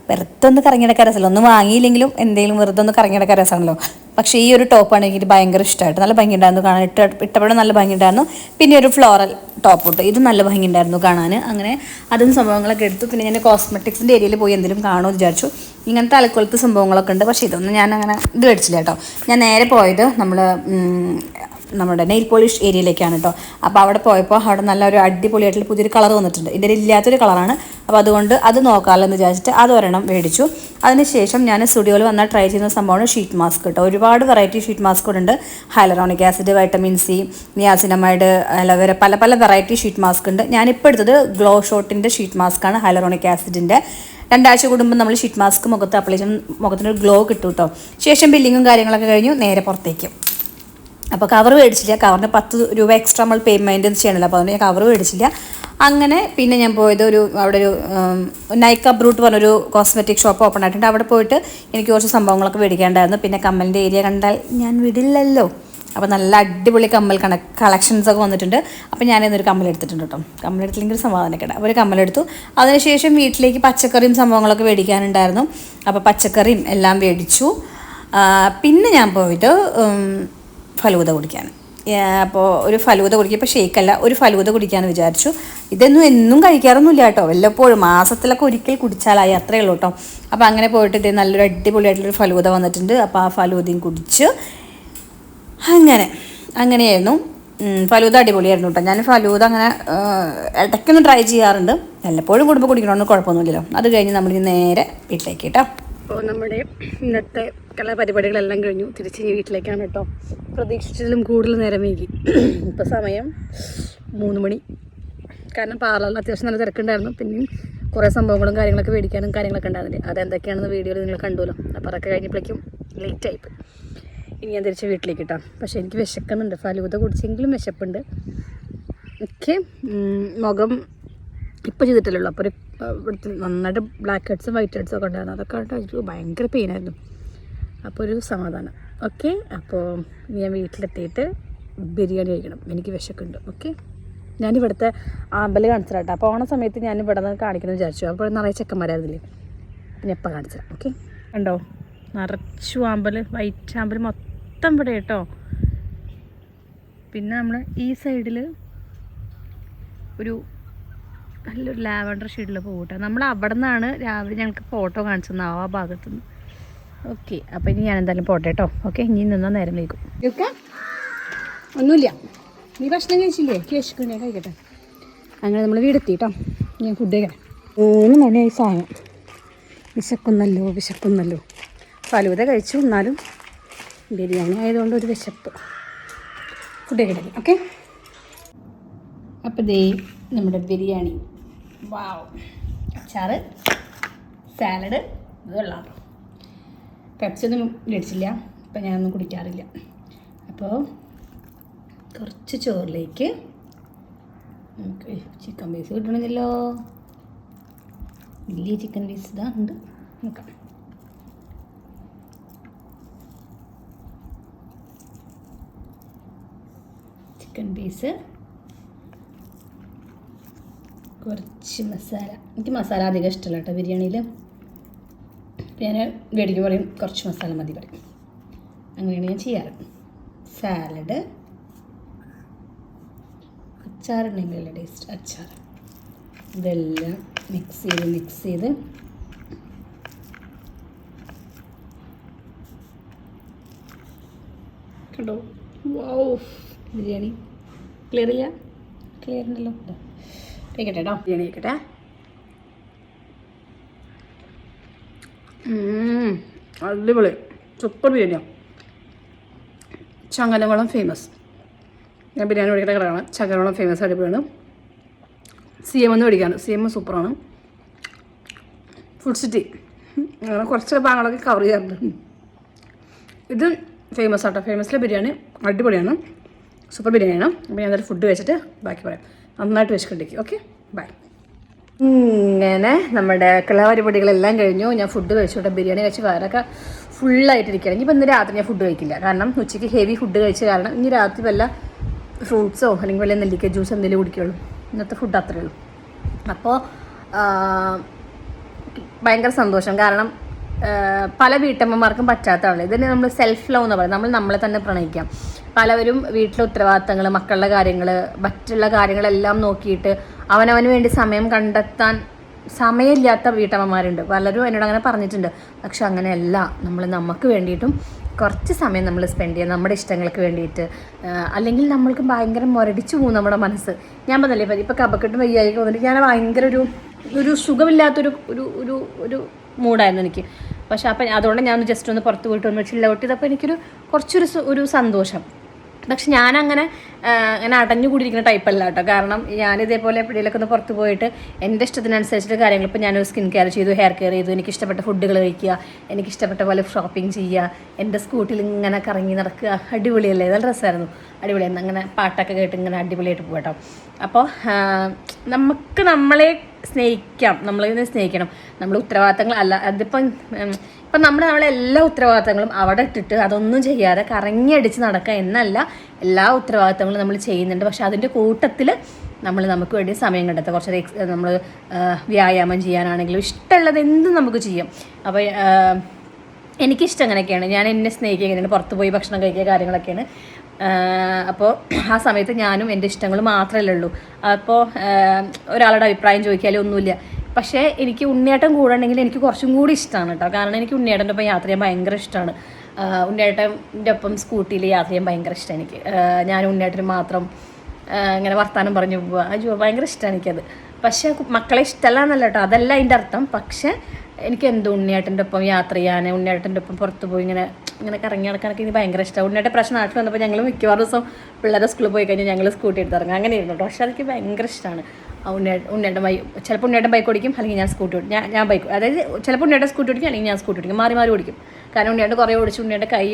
വെറുതെ ഒന്ന് കറങ്ങി നടക്കാൻ രസമല്ലോ. ഒന്നും വാങ്ങിയില്ലെങ്കിലും എന്തെങ്കിലും വെറുതെ ഒന്ന് കറങ്ങി നടക്കാൻ രസമാണല്ലോ. പക്ഷേ ഈ ഒരു ടോപ്പാണ് എനിക്ക് ഭയങ്കര ഇഷ്ടമായിട്ട് നല്ല ഭംഗി ഉണ്ടായിരുന്നു കാണാൻ. ഇട്ട ഇട്ടപ്പോഴും നല്ല ഭംഗി ഉണ്ടായിരുന്നു പിന്നെ ഒരു ഫ്ലോറൽ ടോപ്പ് ഇട്ട് ഇത് നല്ല ഭംഗി ഉണ്ടായിരുന്നു കാണാൻ അങ്ങനെ അതും സംഭവങ്ങളൊക്കെ എടുത്തു. പിന്നെ ഞാൻ കോസ്മെറ്റിക്സിന്റെ ഏരിയയിൽ പോയി എന്തെങ്കിലും കാണുമെന്ന് വിചാരിച്ചു. ഇങ്ങനത്തെ അലക്കുലത്തെ സംഭവങ്ങളൊക്കെ ഉണ്ട്. പക്ഷേ ഇതൊന്നും ഞാൻ അങ്ങനെ ഇത് മേടിച്ചില്ല കേട്ടോ. ഞാൻ നേരെ പോയത് നമ്മൾ നമ്മുടെ നെയിൽ പോളിഷ് ഏരിയയിലേക്കാണ് കേട്ടോ അപ്പോൾ അവിടെ പോയപ്പോൾ അവിടെ നല്ലൊരു അടിപൊളിയായിട്ടുള്ള പുതിയൊരു കളർ വന്നിട്ടുണ്ട്. ഇതിന്റെ ഇല്ലാത്തൊരു കളറാണ് അപ്പോൾ അതുകൊണ്ട് അത് നോക്കാമല്ലോ എന്ന് വിചാരിച്ചിട്ട് അതൊരെണ്ണം മേടിച്ചു. അതിനുശേഷം ഞാൻ സ്റ്റുഡിയോയിൽ വന്നാൽ ട്രൈ ചെയ്യുന്ന സംഭവമാണ് ഷീറ്റ് മാസ്ക് കേട്ടോ ഒരുപാട് വെറൈറ്റി ഷീറ്റ് മാസ്ക് ഉണ്ട്. Hyaluronic acid vitamin C niacinamide aloe vera പല പല വെറൈറ്റി ഷീറ്റ് മാസ്ക് ഉണ്ട്. ഞാനിപ്പോൾ എടുത്തത് ഗ്ലോ ഷോട്ടിന്റെ ഷീറ്റ് മാസ്കാണ് ഹൈലറോണിക് ആസിഡിന്റെ രണ്ടാഴ്ച കൂടുമ്പോൾ നമ്മൾ ഷീറ്റ് മാസ്ക് മുഖത്ത് അപ്ലൈ ചെയ്യുന്ന മുഖത്തിനൊരു ഗ്ലോ കിട്ടും കേട്ടോ ശേഷം ബില്ലിങ്ങും കാര്യങ്ങളൊക്കെ കഴിഞ്ഞു നേരെ പുറത്തേക്ക്. അപ്പോൾ കവർ മേടിച്ചില്ല. കവറിന് പത്ത് രൂപ എക്സ്ട്രാ നമ്മൾ പേയ്മെന്റ് ചെയ്യണമല്ലോ അപ്പോൾ അതുകൊണ്ട് ഞാൻ കവർ മേടിച്ചില്ല. അങ്ങനെ പിന്നെ ഞാൻ പോയത് ഒരു അവിടെ ഒരു നൈക്ക ബ്രൂട്ട് പറഞ്ഞൊരു കോസ്മെറ്റിക് ഷോപ്പ് ഓപ്പൺ ആയിട്ടുണ്ട്. അവിടെ പോയിട്ട് എനിക്ക് കുറച്ച് സംഭവങ്ങളൊക്കെ മേടിക്കേണ്ടായിരുന്നു പിന്നെ കമ്മലിന്റെ ഏരിയ കണ്ടാൽ ഞാൻ വിടില്ലല്ലോ. അപ്പോൾ നല്ല അടിപൊളി കമ്മൽ കണ കളക്ഷൻസ് ഒക്കെ വന്നിട്ടുണ്ട്. അപ്പോൾ ഞാൻ ഇന്നൊരു കമ്മൽ എടുത്തിട്ടുണ്ട് കേട്ടോ കമ്മൽ എടുത്തില്ലെങ്കിൽ ഒരു സമാധാനക്കേട. അപ്പോൾ ഒരു കമ്മലെടുത്തു അതിനുശേഷം വീട്ടിലേക്ക് പച്ചക്കറിയും സംഭവങ്ങളൊക്കെ മേടിക്കാനുണ്ടായിരുന്നു. അപ്പോൾ പച്ചക്കറിയും എല്ലാം മേടിച്ചു. പിന്നെ ഞാൻ പോയിട്ട് ഉം, ഫലൂദ കുടിക്കാൻ. അപ്പോൾ ഒരു ഫലൂത കുടിക്കുക ഇപ്പോൾ ഷേക്കല്ല ഒരു ഫലൂത കുടിക്കാമെന്ന് വിചാരിച്ചു. ഇതൊന്നും എന്നും കഴിക്കാറൊന്നുമില്ല കേട്ടോ. വല്ലപ്പോഴും മാസത്തിലൊക്കെ ഒരിക്കൽ കുടിച്ചാലായി അത്രയേ ഉള്ളൂ കേട്ടോ. അപ്പോൾ അങ്ങനെ പോയിട്ട് ഇത് നല്ലൊരു അടിപൊളിയായിട്ടുള്ളൊരു ഫലൂത വന്നിട്ടുണ്ട്. അപ്പോൾ ആ ഫലൂതയും കുടിച്ച് അങ്ങനെ അങ്ങനെയായിരുന്നു. ഫലൂത അടിപൊളിയായിരുന്നു കേട്ടോ. ഞാൻ ഫലൂത അങ്ങനെ ഇടയ്ക്കൊന്ന് ട്രൈ ചെയ്യാറുണ്ട്. വല്ലപ്പോഴും കുടുംബം കുടിക്കണമെന്ന് കുഴപ്പമൊന്നുമില്ലല്ലോ. അത് കഴിഞ്ഞ് നമ്മൾ നേരെ വീട്ടിലേക്ക് കേട്ടോ.
അപ്പോൾ നമ്മുടെ ഇന്നത്തെ കലാപരിപാടികളെല്ലാം കഴിഞ്ഞു. തിരിച്ച് ഇനി വീട്ടിലേക്കാണ് കേട്ടോ. പ്രതീക്ഷിച്ചതിലും കൂടുതൽ നേരം വൈകി. ഇപ്പോൾ സമയം മൂന്ന് മണി. കാരണം പാർലറിൽ അത്യാവശ്യം നല്ല തിരക്കുണ്ടായിരുന്നു. പിന്നെയും കുറേ സംഭവങ്ങളും കാര്യങ്ങളൊക്കെ മേടിക്കാനും കാര്യങ്ങളൊക്കെ ഉണ്ടായിരുന്നില്ല? അതെന്തൊക്കെയാണെന്ന് വീഡിയോയിൽ നിങ്ങൾ കണ്ടുവല്ലോ. അപ്പോൾ അതൊക്കെ കഴിഞ്ഞപ്പോഴേക്കും ലേറ്റ് ആയിപ്പോയി ഇനി ഞാൻ തിരിച്ച് വീട്ടിലേക്ക് കിട്ടാം പക്ഷേ എനിക്ക് വിശക്കുന്നുണ്ട്. ഫലൂത കുടിച്ചെങ്കിലും വിശപ്പുണ്ട്. ഒക്കെ മുഖം ഇപ്പോൾ ചെയ്തിട്ടില്ലല്ലോ അപ്പോൾ ഒരു ഇവിടുത്തെ നന്നായിട്ട് ബ്ലാക്ക് ഹെഡ്സും വൈറ്റ് ഹെഡ്സും ഒക്കെ ഉണ്ടായിരുന്നു. അതൊക്കെ എനിക്ക് ഭയങ്കര പെയിനായിരുന്നു അപ്പോൾ ഒരു സമാധാനം. ഓക്കെ അപ്പോൾ ഞാൻ വീട്ടിലെത്തിയിട്ട് ബിരിയാണി കഴിക്കണം. എനിക്ക് വിശക്കുണ്ട്. ഓക്കെ ഞാനിവിടുത്തെ ആമ്പൽ കാണിച്ചു കേട്ടോ അപ്പോൾ ഓണ സമയത്ത് ഞാൻ ഇവിടെ നിന്ന് കാണിക്കണം വിചാരിച്ചു. അപ്പോൾ നിറയെ ചെക്കന്മാരായിരുന്നില്ലേ? പിന്നെ എപ്പോൾ കാണിച്ചത് ഓക്കെ ഉണ്ടോ നിറച്ചു ആമ്പൽ വൈറ്റ് ആമ്പൽ മൊത്തം ഇവിടെ കേട്ടോ. പിന്നെ നമ്മൾ ഈ സൈഡിൽ ഒരു നല്ലൊരു ലാവണ്ടർ ഷെയ്ഡിൽ പോകട്ടെ നമ്മൾ അവിടെ നിന്നാണ് രാവിലെ ഞങ്ങൾക്ക് ഫോട്ടോ കാണിച്ചത് ആ ഭാഗത്തു നിന്ന് ഓക്കെ അപ്പം ഇനി ഞാൻ എന്തായാലും പോട്ടെ കേട്ടോ ഓക്കെ ഇനി നിന്നാൽ നേരം വൈകും. ഒന്നുമില്ല. നീ ഭക്ഷണം കഴിച്ചില്ലേ? കേശിക്കണ്ടേ കഴിക്കട്ടെ. അങ്ങനെ നമ്മൾ വീടെത്തി കേട്ടോ ഞാൻ ഫുഡ് കഴിക്കാം മൂന്ന് മണിയായി സാധനം വിശക്കുന്നല്ലോ വിശക്കുന്നല്ലോ. ഫലൂത കഴിച്ചു. എന്നാലും ബിരിയാണി ആയതുകൊണ്ട് ഒരു വിശപ്പ്. ഫുഡ് കഴിക്കട്ടെ ഓക്കെ? അപ്പോൾ ദേ നമ്മുടെ ബിരിയാണി. വാവ് അച്ചാറ് സാലഡ് ഇത് പെപ്സൊന്നും മേടിച്ചില്ല. അപ്പം ഞാനൊന്നും കുടിക്കാറില്ല. അപ്പോൾ കുറച്ച് ചോറിലേക്ക് നമുക്ക് ചിക്കൻ പീസ് കിട്ടണമെന്നല്ലോ വലിയ ചിക്കൻ പീസ് ഇതാ ഉണ്ട്. നോക്കാം. ചിക്കൻ പീസ് കുറച്ച് മസാല. എനിക്ക് മസാല അധികം ഇഷ്ടമല്ല കേട്ടോ ബിരിയാണിയിൽ ഞാൻ മേടിക്കും പറയും കുറച്ച് മസാല മതി പറയും. അങ്ങനെയാണ് ഞാൻ ചെയ്യാറ്. സാലഡ് അച്ചാറുണ്ടെങ്കിലല്ലേ ടേസ്റ്റ് അച്ചാർ.
ഇതെല്ലാം മിക്സ് ചെയ്ത് മിക്സ് ചെയ്ത്. കണ്ടോ? വൗ ബിരിയാണി. ക്ലിയർ ഇല്ല? ക്ലിയർ ഉണ്ടല്ലോ. കഴിക്കട്ടെ കേട്ടോ ബിരിയാണി അടിപൊളി. സൂപ്പർ ബിരിയാണിയാണ് ചങ്ങലകുളം ഫേമസ് ഞാൻ ബിരിയാണി മേടിക്കുന്ന കടകളാണ് ചങ്ങലകുളം ഫേമസ് അടിപൊളിയാണ് സി എം ഒന്ന് മേടിക്കാണ്. സി എം സൂപ്പറാണ് ഫുഡ് സിറ്റി അങ്ങനെ കുറച്ച് ഭാഗങ്ങളൊക്കെ കവർ ചെയ്യാറുണ്ട്. ഇത് ഫേമസ് ആട്ടോ. ഫേമസിലെ ബിരിയാണി അടിപൊളിയാണ്. സൂപ്പർ ബിരിയാണിയാണ്. അപ്പോൾ അതൊരു ഫുഡ് വെച്ചിട്ട് ബാക്കി പറയാം. നന്നായിട്ട് വെച്ചിട്ടുണ്ടെങ്കിൽ ഓക്കെ ബൈ ഇങ്ങനെ നമ്മുടെ കിളവരിപടികളെല്ലാം കഴിഞ്ഞു. ഞാൻ ഫുഡ് കഴിച്ചോട്ടെ ബിരിയാണി കഴിച്ച് വയറൊക്കെ ഫുള്ളായിട്ടിരിക്കുകയാണ് ഇനിയിപ്പോൾ ഇന്ന് രാത്രി ഞാൻ ഫുഡ് കഴിക്കില്ല. കാരണം ഉച്ചയ്ക്ക് ഹെവി ഫുഡ് കഴിച്ച കാരണം ഇനി രാത്രി വല്ല ഫ്രൂട്ട്സോ അല്ലെങ്കിൽ വല്ല നെല്ലിക്ക ജ്യൂസ് എന്തെങ്കിലും കുടിക്കുള്ളൂ. ഇന്നത്തെ ഫുഡ് അത്രയേ ഉള്ളൂ. അപ്പോൾ ഭയങ്കര സന്തോഷം. കാരണം പല വീട്ടമ്മമാർക്കും പറ്റാത്തതാണ് ഇതിന് നമ്മൾ സെൽഫ് ലവ് എന്ന് പറയുന്നത് നമ്മൾ നമ്മളെ തന്നെ പ്രണയിക്കാം. പലവരും വീട്ടിലെ ഉത്തരവാദിത്തങ്ങൾ മക്കളുടെ കാര്യങ്ങൾ മറ്റുള്ള കാര്യങ്ങളെല്ലാം നോക്കിയിട്ട് അവനവന് വേണ്ടി സമയം കണ്ടെത്താൻ സമയമില്ലാത്ത വീട്ടമ്മമാരുണ്ട്. പലരും എന്നോട് അങ്ങനെ പറഞ്ഞിട്ടുണ്ട്. പക്ഷെ അങ്ങനെയല്ല. നമ്മൾ നമുക്ക് വേണ്ടിയിട്ടും കുറച്ച് സമയം നമ്മൾ സ്പെൻഡ് ചെയ്യുക നമ്മുടെ ഇഷ്ടങ്ങൾക്ക് വേണ്ടിയിട്ട്. അല്ലെങ്കിൽ നമ്മൾക്ക് ഭയങ്കര മുരടിച്ചു പോകും നമ്മുടെ മനസ്സ്. ഞാൻ പറഞ്ഞില്ലേ ഇപ്പം കപക്കെട്ടും വയ്യായി വന്നിട്ട് ഞാൻ ഭയങ്കര ഒരു ഒരു സുഖമില്ലാത്തൊരു ഒരു ഒരു ഒരു മൂഡായിരുന്നു എനിക്ക്. പക്ഷെ അപ്പം അതുകൊണ്ട് ഞാൻ ജസ്റ്റ് ഒന്ന് പുറത്ത് പോയിട്ട് ഒന്ന് ചില്ല ഔട്ട് ചെയ്തപ്പോൾ എനിക്കൊരു കുറച്ചൊരു ഒരു സന്തോഷം. പക്ഷെ ഞാനങ്ങനെ അങ്ങനെ അടഞ്ഞു കൂടിയിരിക്കുന്ന ടൈപ്പല്ല കേട്ടോ. കാരണം ഞാൻ ഇതേപോലെ എവിടെയെങ്കിലൊക്കെ ഒന്ന് പുറത്ത് പോയിട്ട് എന്റെ ഇഷ്ടത്തിനനുസരിച്ചിട്ട് കാര്യങ്ങൾ ഇപ്പോൾ ഞാനൊരു സ്കിൻ കെയർ ചെയ്തു ഹെയർ കെയർ ചെയ്തു എനിക്ക് ഇഷ്ടപ്പെട്ട ഫുഡുകൾ കഴിക്കുക എനിക്ക് ഇഷ്ടപ്പെട്ട പോലെ ഷോപ്പിംഗ് ചെയ്യുക എന്റെ സ്കൂട്ടിൽ ഇങ്ങനെ കറങ്ങി നടക്കുക അടിപൊളിയല്ലേ? നല്ല രസമായിരുന്നു. അടിപൊളിയായിരുന്നു. അങ്ങനെ പാട്ടൊക്കെ കേട്ട് ഇങ്ങനെ അടിപൊളിയായിട്ട് പോകട്ടോ അപ്പോൾ നമുക്ക് നമ്മളെ സ്നേഹിക്കാം. നമ്മളിതിനെ സ്നേഹിക്കണം. നമ്മൾ ഉത്തരവാദിത്തങ്ങൾ അല്ല അതിപ്പം ഇപ്പം നമ്മൾ നമ്മളെ എല്ലാ ഉത്തരവാദിത്തങ്ങളും അവിടെ ഇട്ടിട്ട് അതൊന്നും ചെയ്യാതെ കറങ്ങിയടിച്ച് നടക്കുക എന്നല്ല എല്ലാ ഉത്തരവാദിത്തങ്ങളും നമ്മൾ ചെയ്യുന്നുണ്ട്. പക്ഷെ അതിന്റെ കൂട്ടത്തിൽ നമ്മൾ നമുക്ക് വേണ്ടി സമയം കണ്ടെത്തുക. കുറച്ച് നമ്മൾ വ്യായാമം ചെയ്യാനാണെങ്കിലും ഇഷ്ടമുള്ളത് എന്തും നമുക്ക് ചെയ്യാം. അപ്പോൾ എനിക്കിഷ്ടം അങ്ങനെയൊക്കെയാണ്. ഞാൻ എന്നെ സ്നേഹിക്കുക എങ്ങനെയാണ്? പുറത്ത് പോയി ഭക്ഷണം കഴിക്കുക കാര്യങ്ങളൊക്കെയാണ്. അപ്പോൾ ആ സമയത്ത് ഞാനും എന്റെ ഇഷ്ടങ്ങൾ മാത്രമല്ലേ ഉള്ളൂ അപ്പോൾ ഒരാളുടെ അഭിപ്രായം ചോദിക്കാലും ഒന്നുമില്ല. പക്ഷേ എനിക്ക് ഉണ്ണിയേട്ടൻ കൂടെ എനിക്ക് കുറച്ചും കൂടി ഇഷ്ടമാണ് കേട്ടോ. കാരണം എനിക്ക് ഉണ്ണിയേട്ടന്റെ ഒപ്പം യാത്ര ചെയ്യാൻ ഭയങ്കര ഇഷ്ടമാണ്. ഉണ്ണിയേട്ടന്റെ ഒപ്പം സ്കൂട്ടിയിൽ യാത്ര ചെയ്യാൻ ഭയങ്കര ഇഷ്ടമാണ് എനിക്ക്. ഞാൻ ഉണ്ണിയേട്ടന് മാത്രം ഇങ്ങനെ വർത്താനം പറഞ്ഞു പോവുക. അയ്യോ ഭയങ്കര ഇഷ്ടമാണ് എനിക്കത്. പക്ഷേ മക്കളെ ഇഷ്ടമല്ല എന്നല്ല കേട്ടോ. അതല്ല അതിന്റെ അർത്ഥം. പക്ഷേ എനിക്ക് എന്തോ ഉണ്ണിയേട്ടന്റെ ഒപ്പം യാത്ര ചെയ്യാൻ ഉണ്ണിയേട്ടന്റെ ഒപ്പം പുറത്ത് പോയി ഇങ്ങനെ ഇങ്ങനെ കറങ്ങി നടക്കാനൊക്കെ എനിക്ക് ഭയങ്കര ഇഷ്ടമാണ് ഉണ്ണിയുടെ പ്രശ്നം നാട്ടിൽ വന്നപ്പോൾ ഞങ്ങൾ മിക്കവാറും ദിവസം പിള്ളേരെ സ്കൂളിൽ പോയി കഴിഞ്ഞാൽ ഞങ്ങൾ സ്കൂട്ടി എടുത്ത് അങ്ങനെ ഇരുന്നു കേട്ടോ. പക്ഷേ അതെനിക്ക് ഭയങ്കര ഇഷ്ടമാണ് ഉണ്ണേ ഉണ്ണേട്ടൻ ബൈ ചിലപ്പോൾ ഉണ്ണേട്ടൻ ബൈക്ക് ഓടിക്കും അല്ലെങ്കിൽ ഞാൻ സ്കൂട്ടി ഓടിക്കും. ഞാൻ ഞാൻ ബൈക്ക് അതായത് ചിലപ്പോൾ ഉണ്ണേട്ടൻ സ്കൂട്ടി ഓടിക്കും അല്ലെങ്കിൽ ഞാൻ സ്കൂട്ടി ഓടിക്കും. മാറി മാറി ഓടിക്കും. കാരണം ഉണ്ണേട്ടൻ കുറേ ഓടിച്ച് ഉണ്ണേട്ടൻ കൈ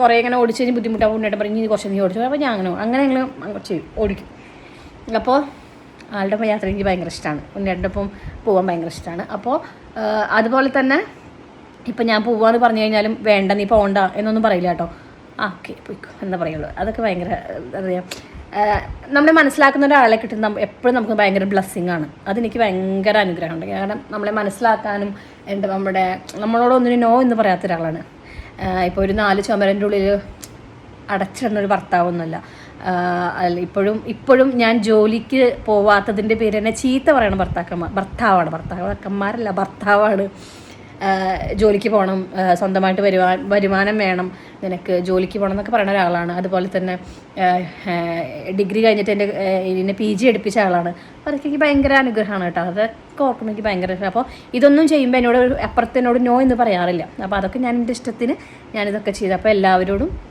കുറേ ഇങ്ങനെ ഓടിച്ച് കഴിഞ്ഞ് ബുദ്ധിമുട്ടാകും ഉണ്ണേട്ടൻ പറഞ്ഞ് കുറച്ച് നീ ഓടിച്ചു. അപ്പോൾ ഞാൻ അങ്ങനെ അങ്ങനെ ഞങ്ങൾ കുറച്ച് ഓടിക്കും. അപ്പോൾ ആളുടെ യാത്ര എനിക്ക് ഭയങ്കര ഇഷ്ടമാണ് ഉണ്ണിയുടെ ഒപ്പം പോകാൻ ഭയങ്കര ഇഷ്ടമാണ് അപ്പോൾ അതുപോലെ തന്നെ ഇപ്പം ഞാൻ പോവാന്ന് പറഞ്ഞു കഴിഞ്ഞാലും വേണ്ട നീ പോണ്ട എന്നൊന്നും പറയില്ല കേട്ടോ. ആ ഓക്കെ പോയിക്കോ. എന്താ പറയുള്ളൂ? അതൊക്കെ ഭയങ്കര എന്താ പറയുക നമ്മളെ മനസ്സിലാക്കുന്ന ഒരാളെ കിട്ടുന്ന എപ്പോഴും നമുക്ക് ഭയങ്കര ബ്ലെസ്സിങ് ആണ്. അതെനിക്ക് ഭയങ്കര അനുഗ്രഹമുണ്ട് കാരണം നമ്മളെ മനസ്സിലാക്കാനും എന്റെ നമ്മുടെ നമ്മളോട് ഒന്നിനും നോ എന്ന് പറയാത്ത ഒരാളാണ്. ഇപ്പോൾ ഒരു നാല് ചുമരന്റെ ഉള്ളിൽ അടച്ചിടുന്ന ഒരു ഭർത്താവൊന്നുമല്ല ഇപ്പോഴും ഇപ്പോഴും ഞാൻ ജോലിക്ക് പോവാത്തതിന്റെ പേര് തന്നെ ചീത്ത പറയണം ഭർത്താക്കന്മാർ ഭർത്താവാണ്. ഭർത്താക്കന്മാരല്ല ഭർത്താവാണ്. ജോലിക്ക് പോകണം സ്വന്തമായിട്ട് വരുവാൻ വരുമാനം വേണം നിനക്ക് ജോലിക്ക് പോകണം എന്നൊക്കെ പറയുന്ന ഒരാളാണ്. അതുപോലെ തന്നെ ഡിഗ്രി കഴിഞ്ഞിട്ട് എന്റെ എന്നെ പി ജി എടുപ്പിച്ച ആളാണ്. അപ്പോൾ അതൊക്കെ എനിക്ക് ഭയങ്കര അനുഗ്രഹമാണ് കേട്ടോ. അതൊക്കെ ഓർക്കുമ്പോൾ എനിക്ക് ഭയങ്കര അപ്പോൾ ഇതൊന്നും ചെയ്യുമ്പോൾ എന്നോട് ഒരു അപ്പുറത്തിനോട് നോ എന്ന് പറയാറില്ല. അപ്പോൾ അതൊക്കെ ഞാൻ എന്റെ ഇഷ്ടത്തിന് ഞാനിതൊക്കെ ചെയ്തു. അപ്പോൾ എല്ലാവരോടും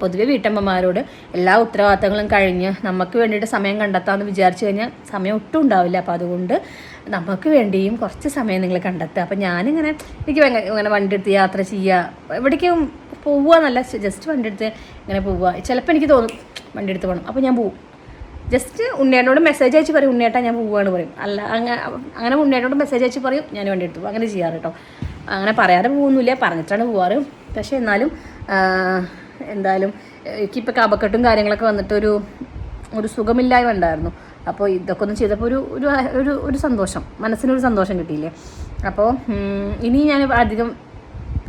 പൊതുവെ വീട്ടമ്മമാരോട് എല്ലാ ഉത്തരവാദിത്തങ്ങളും കഴിഞ്ഞ് നമുക്ക് വേണ്ടിയിട്ട് സമയം കണ്ടെത്താമെന്ന് വിചാരിച്ചു കഴിഞ്ഞാൽ സമയം ഒട്ടും ഉണ്ടാവില്ല. അപ്പോൾ അതുകൊണ്ട് നമുക്ക് വേണ്ടിയും കുറച്ച് സമയം നിങ്ങൾ കണ്ടെത്തുക. അപ്പോൾ ഞാനിങ്ങനെ എനിക്ക് ഇങ്ങനെ വണ്ടി എടുത്ത് യാത്ര ചെയ്യുക എവിടേക്കും പോവുക എന്നല്ല ജസ്റ്റ് വണ്ടി എടുത്ത് ഇങ്ങനെ പോവുക. ചിലപ്പോൾ എനിക്ക് തോന്നും വണ്ടി എടുത്ത് പോകണം അപ്പോൾ ഞാൻ പോവും. ജസ്റ്റ് ഉണ്ണേനോട് മെസ്സേജ് അയച്ച് പറയും ഉണ്ണിയേട്ടാ ഞാൻ പോവുകയാണ് പറയും. അല്ല അങ്ങനെ അങ്ങനെ ഉണ്ണിയേട്ടനോട് മെസ്സേജ് അയച്ച് പറയും ഞാൻ വണ്ടി പോകും അങ്ങനെ ചെയ്യാറ് കേട്ടോ അങ്ങനെ പറയാതെ പോകുന്നില്ല പറഞ്ഞിട്ടാണ് പോവാറ്. പക്ഷേ എന്നാലും എന്തായാലും എനിക്കിപ്പോൾ കപക്കെട്ടും കാര്യങ്ങളൊക്കെ വന്നിട്ട് ഒരു ഒരു സുഖമില്ലായ്മ ഉണ്ടായിരുന്നു. അപ്പോൾ ഇതൊക്കെ ഒന്ന് ചെയ്തപ്പോൾ ഒരു ഒരു ഒരു ഒരു സന്തോഷം. മനസ്സിനൊരു സന്തോഷം കിട്ടിയില്ലേ? അപ്പോൾ ഇനി ഞാൻ അധികം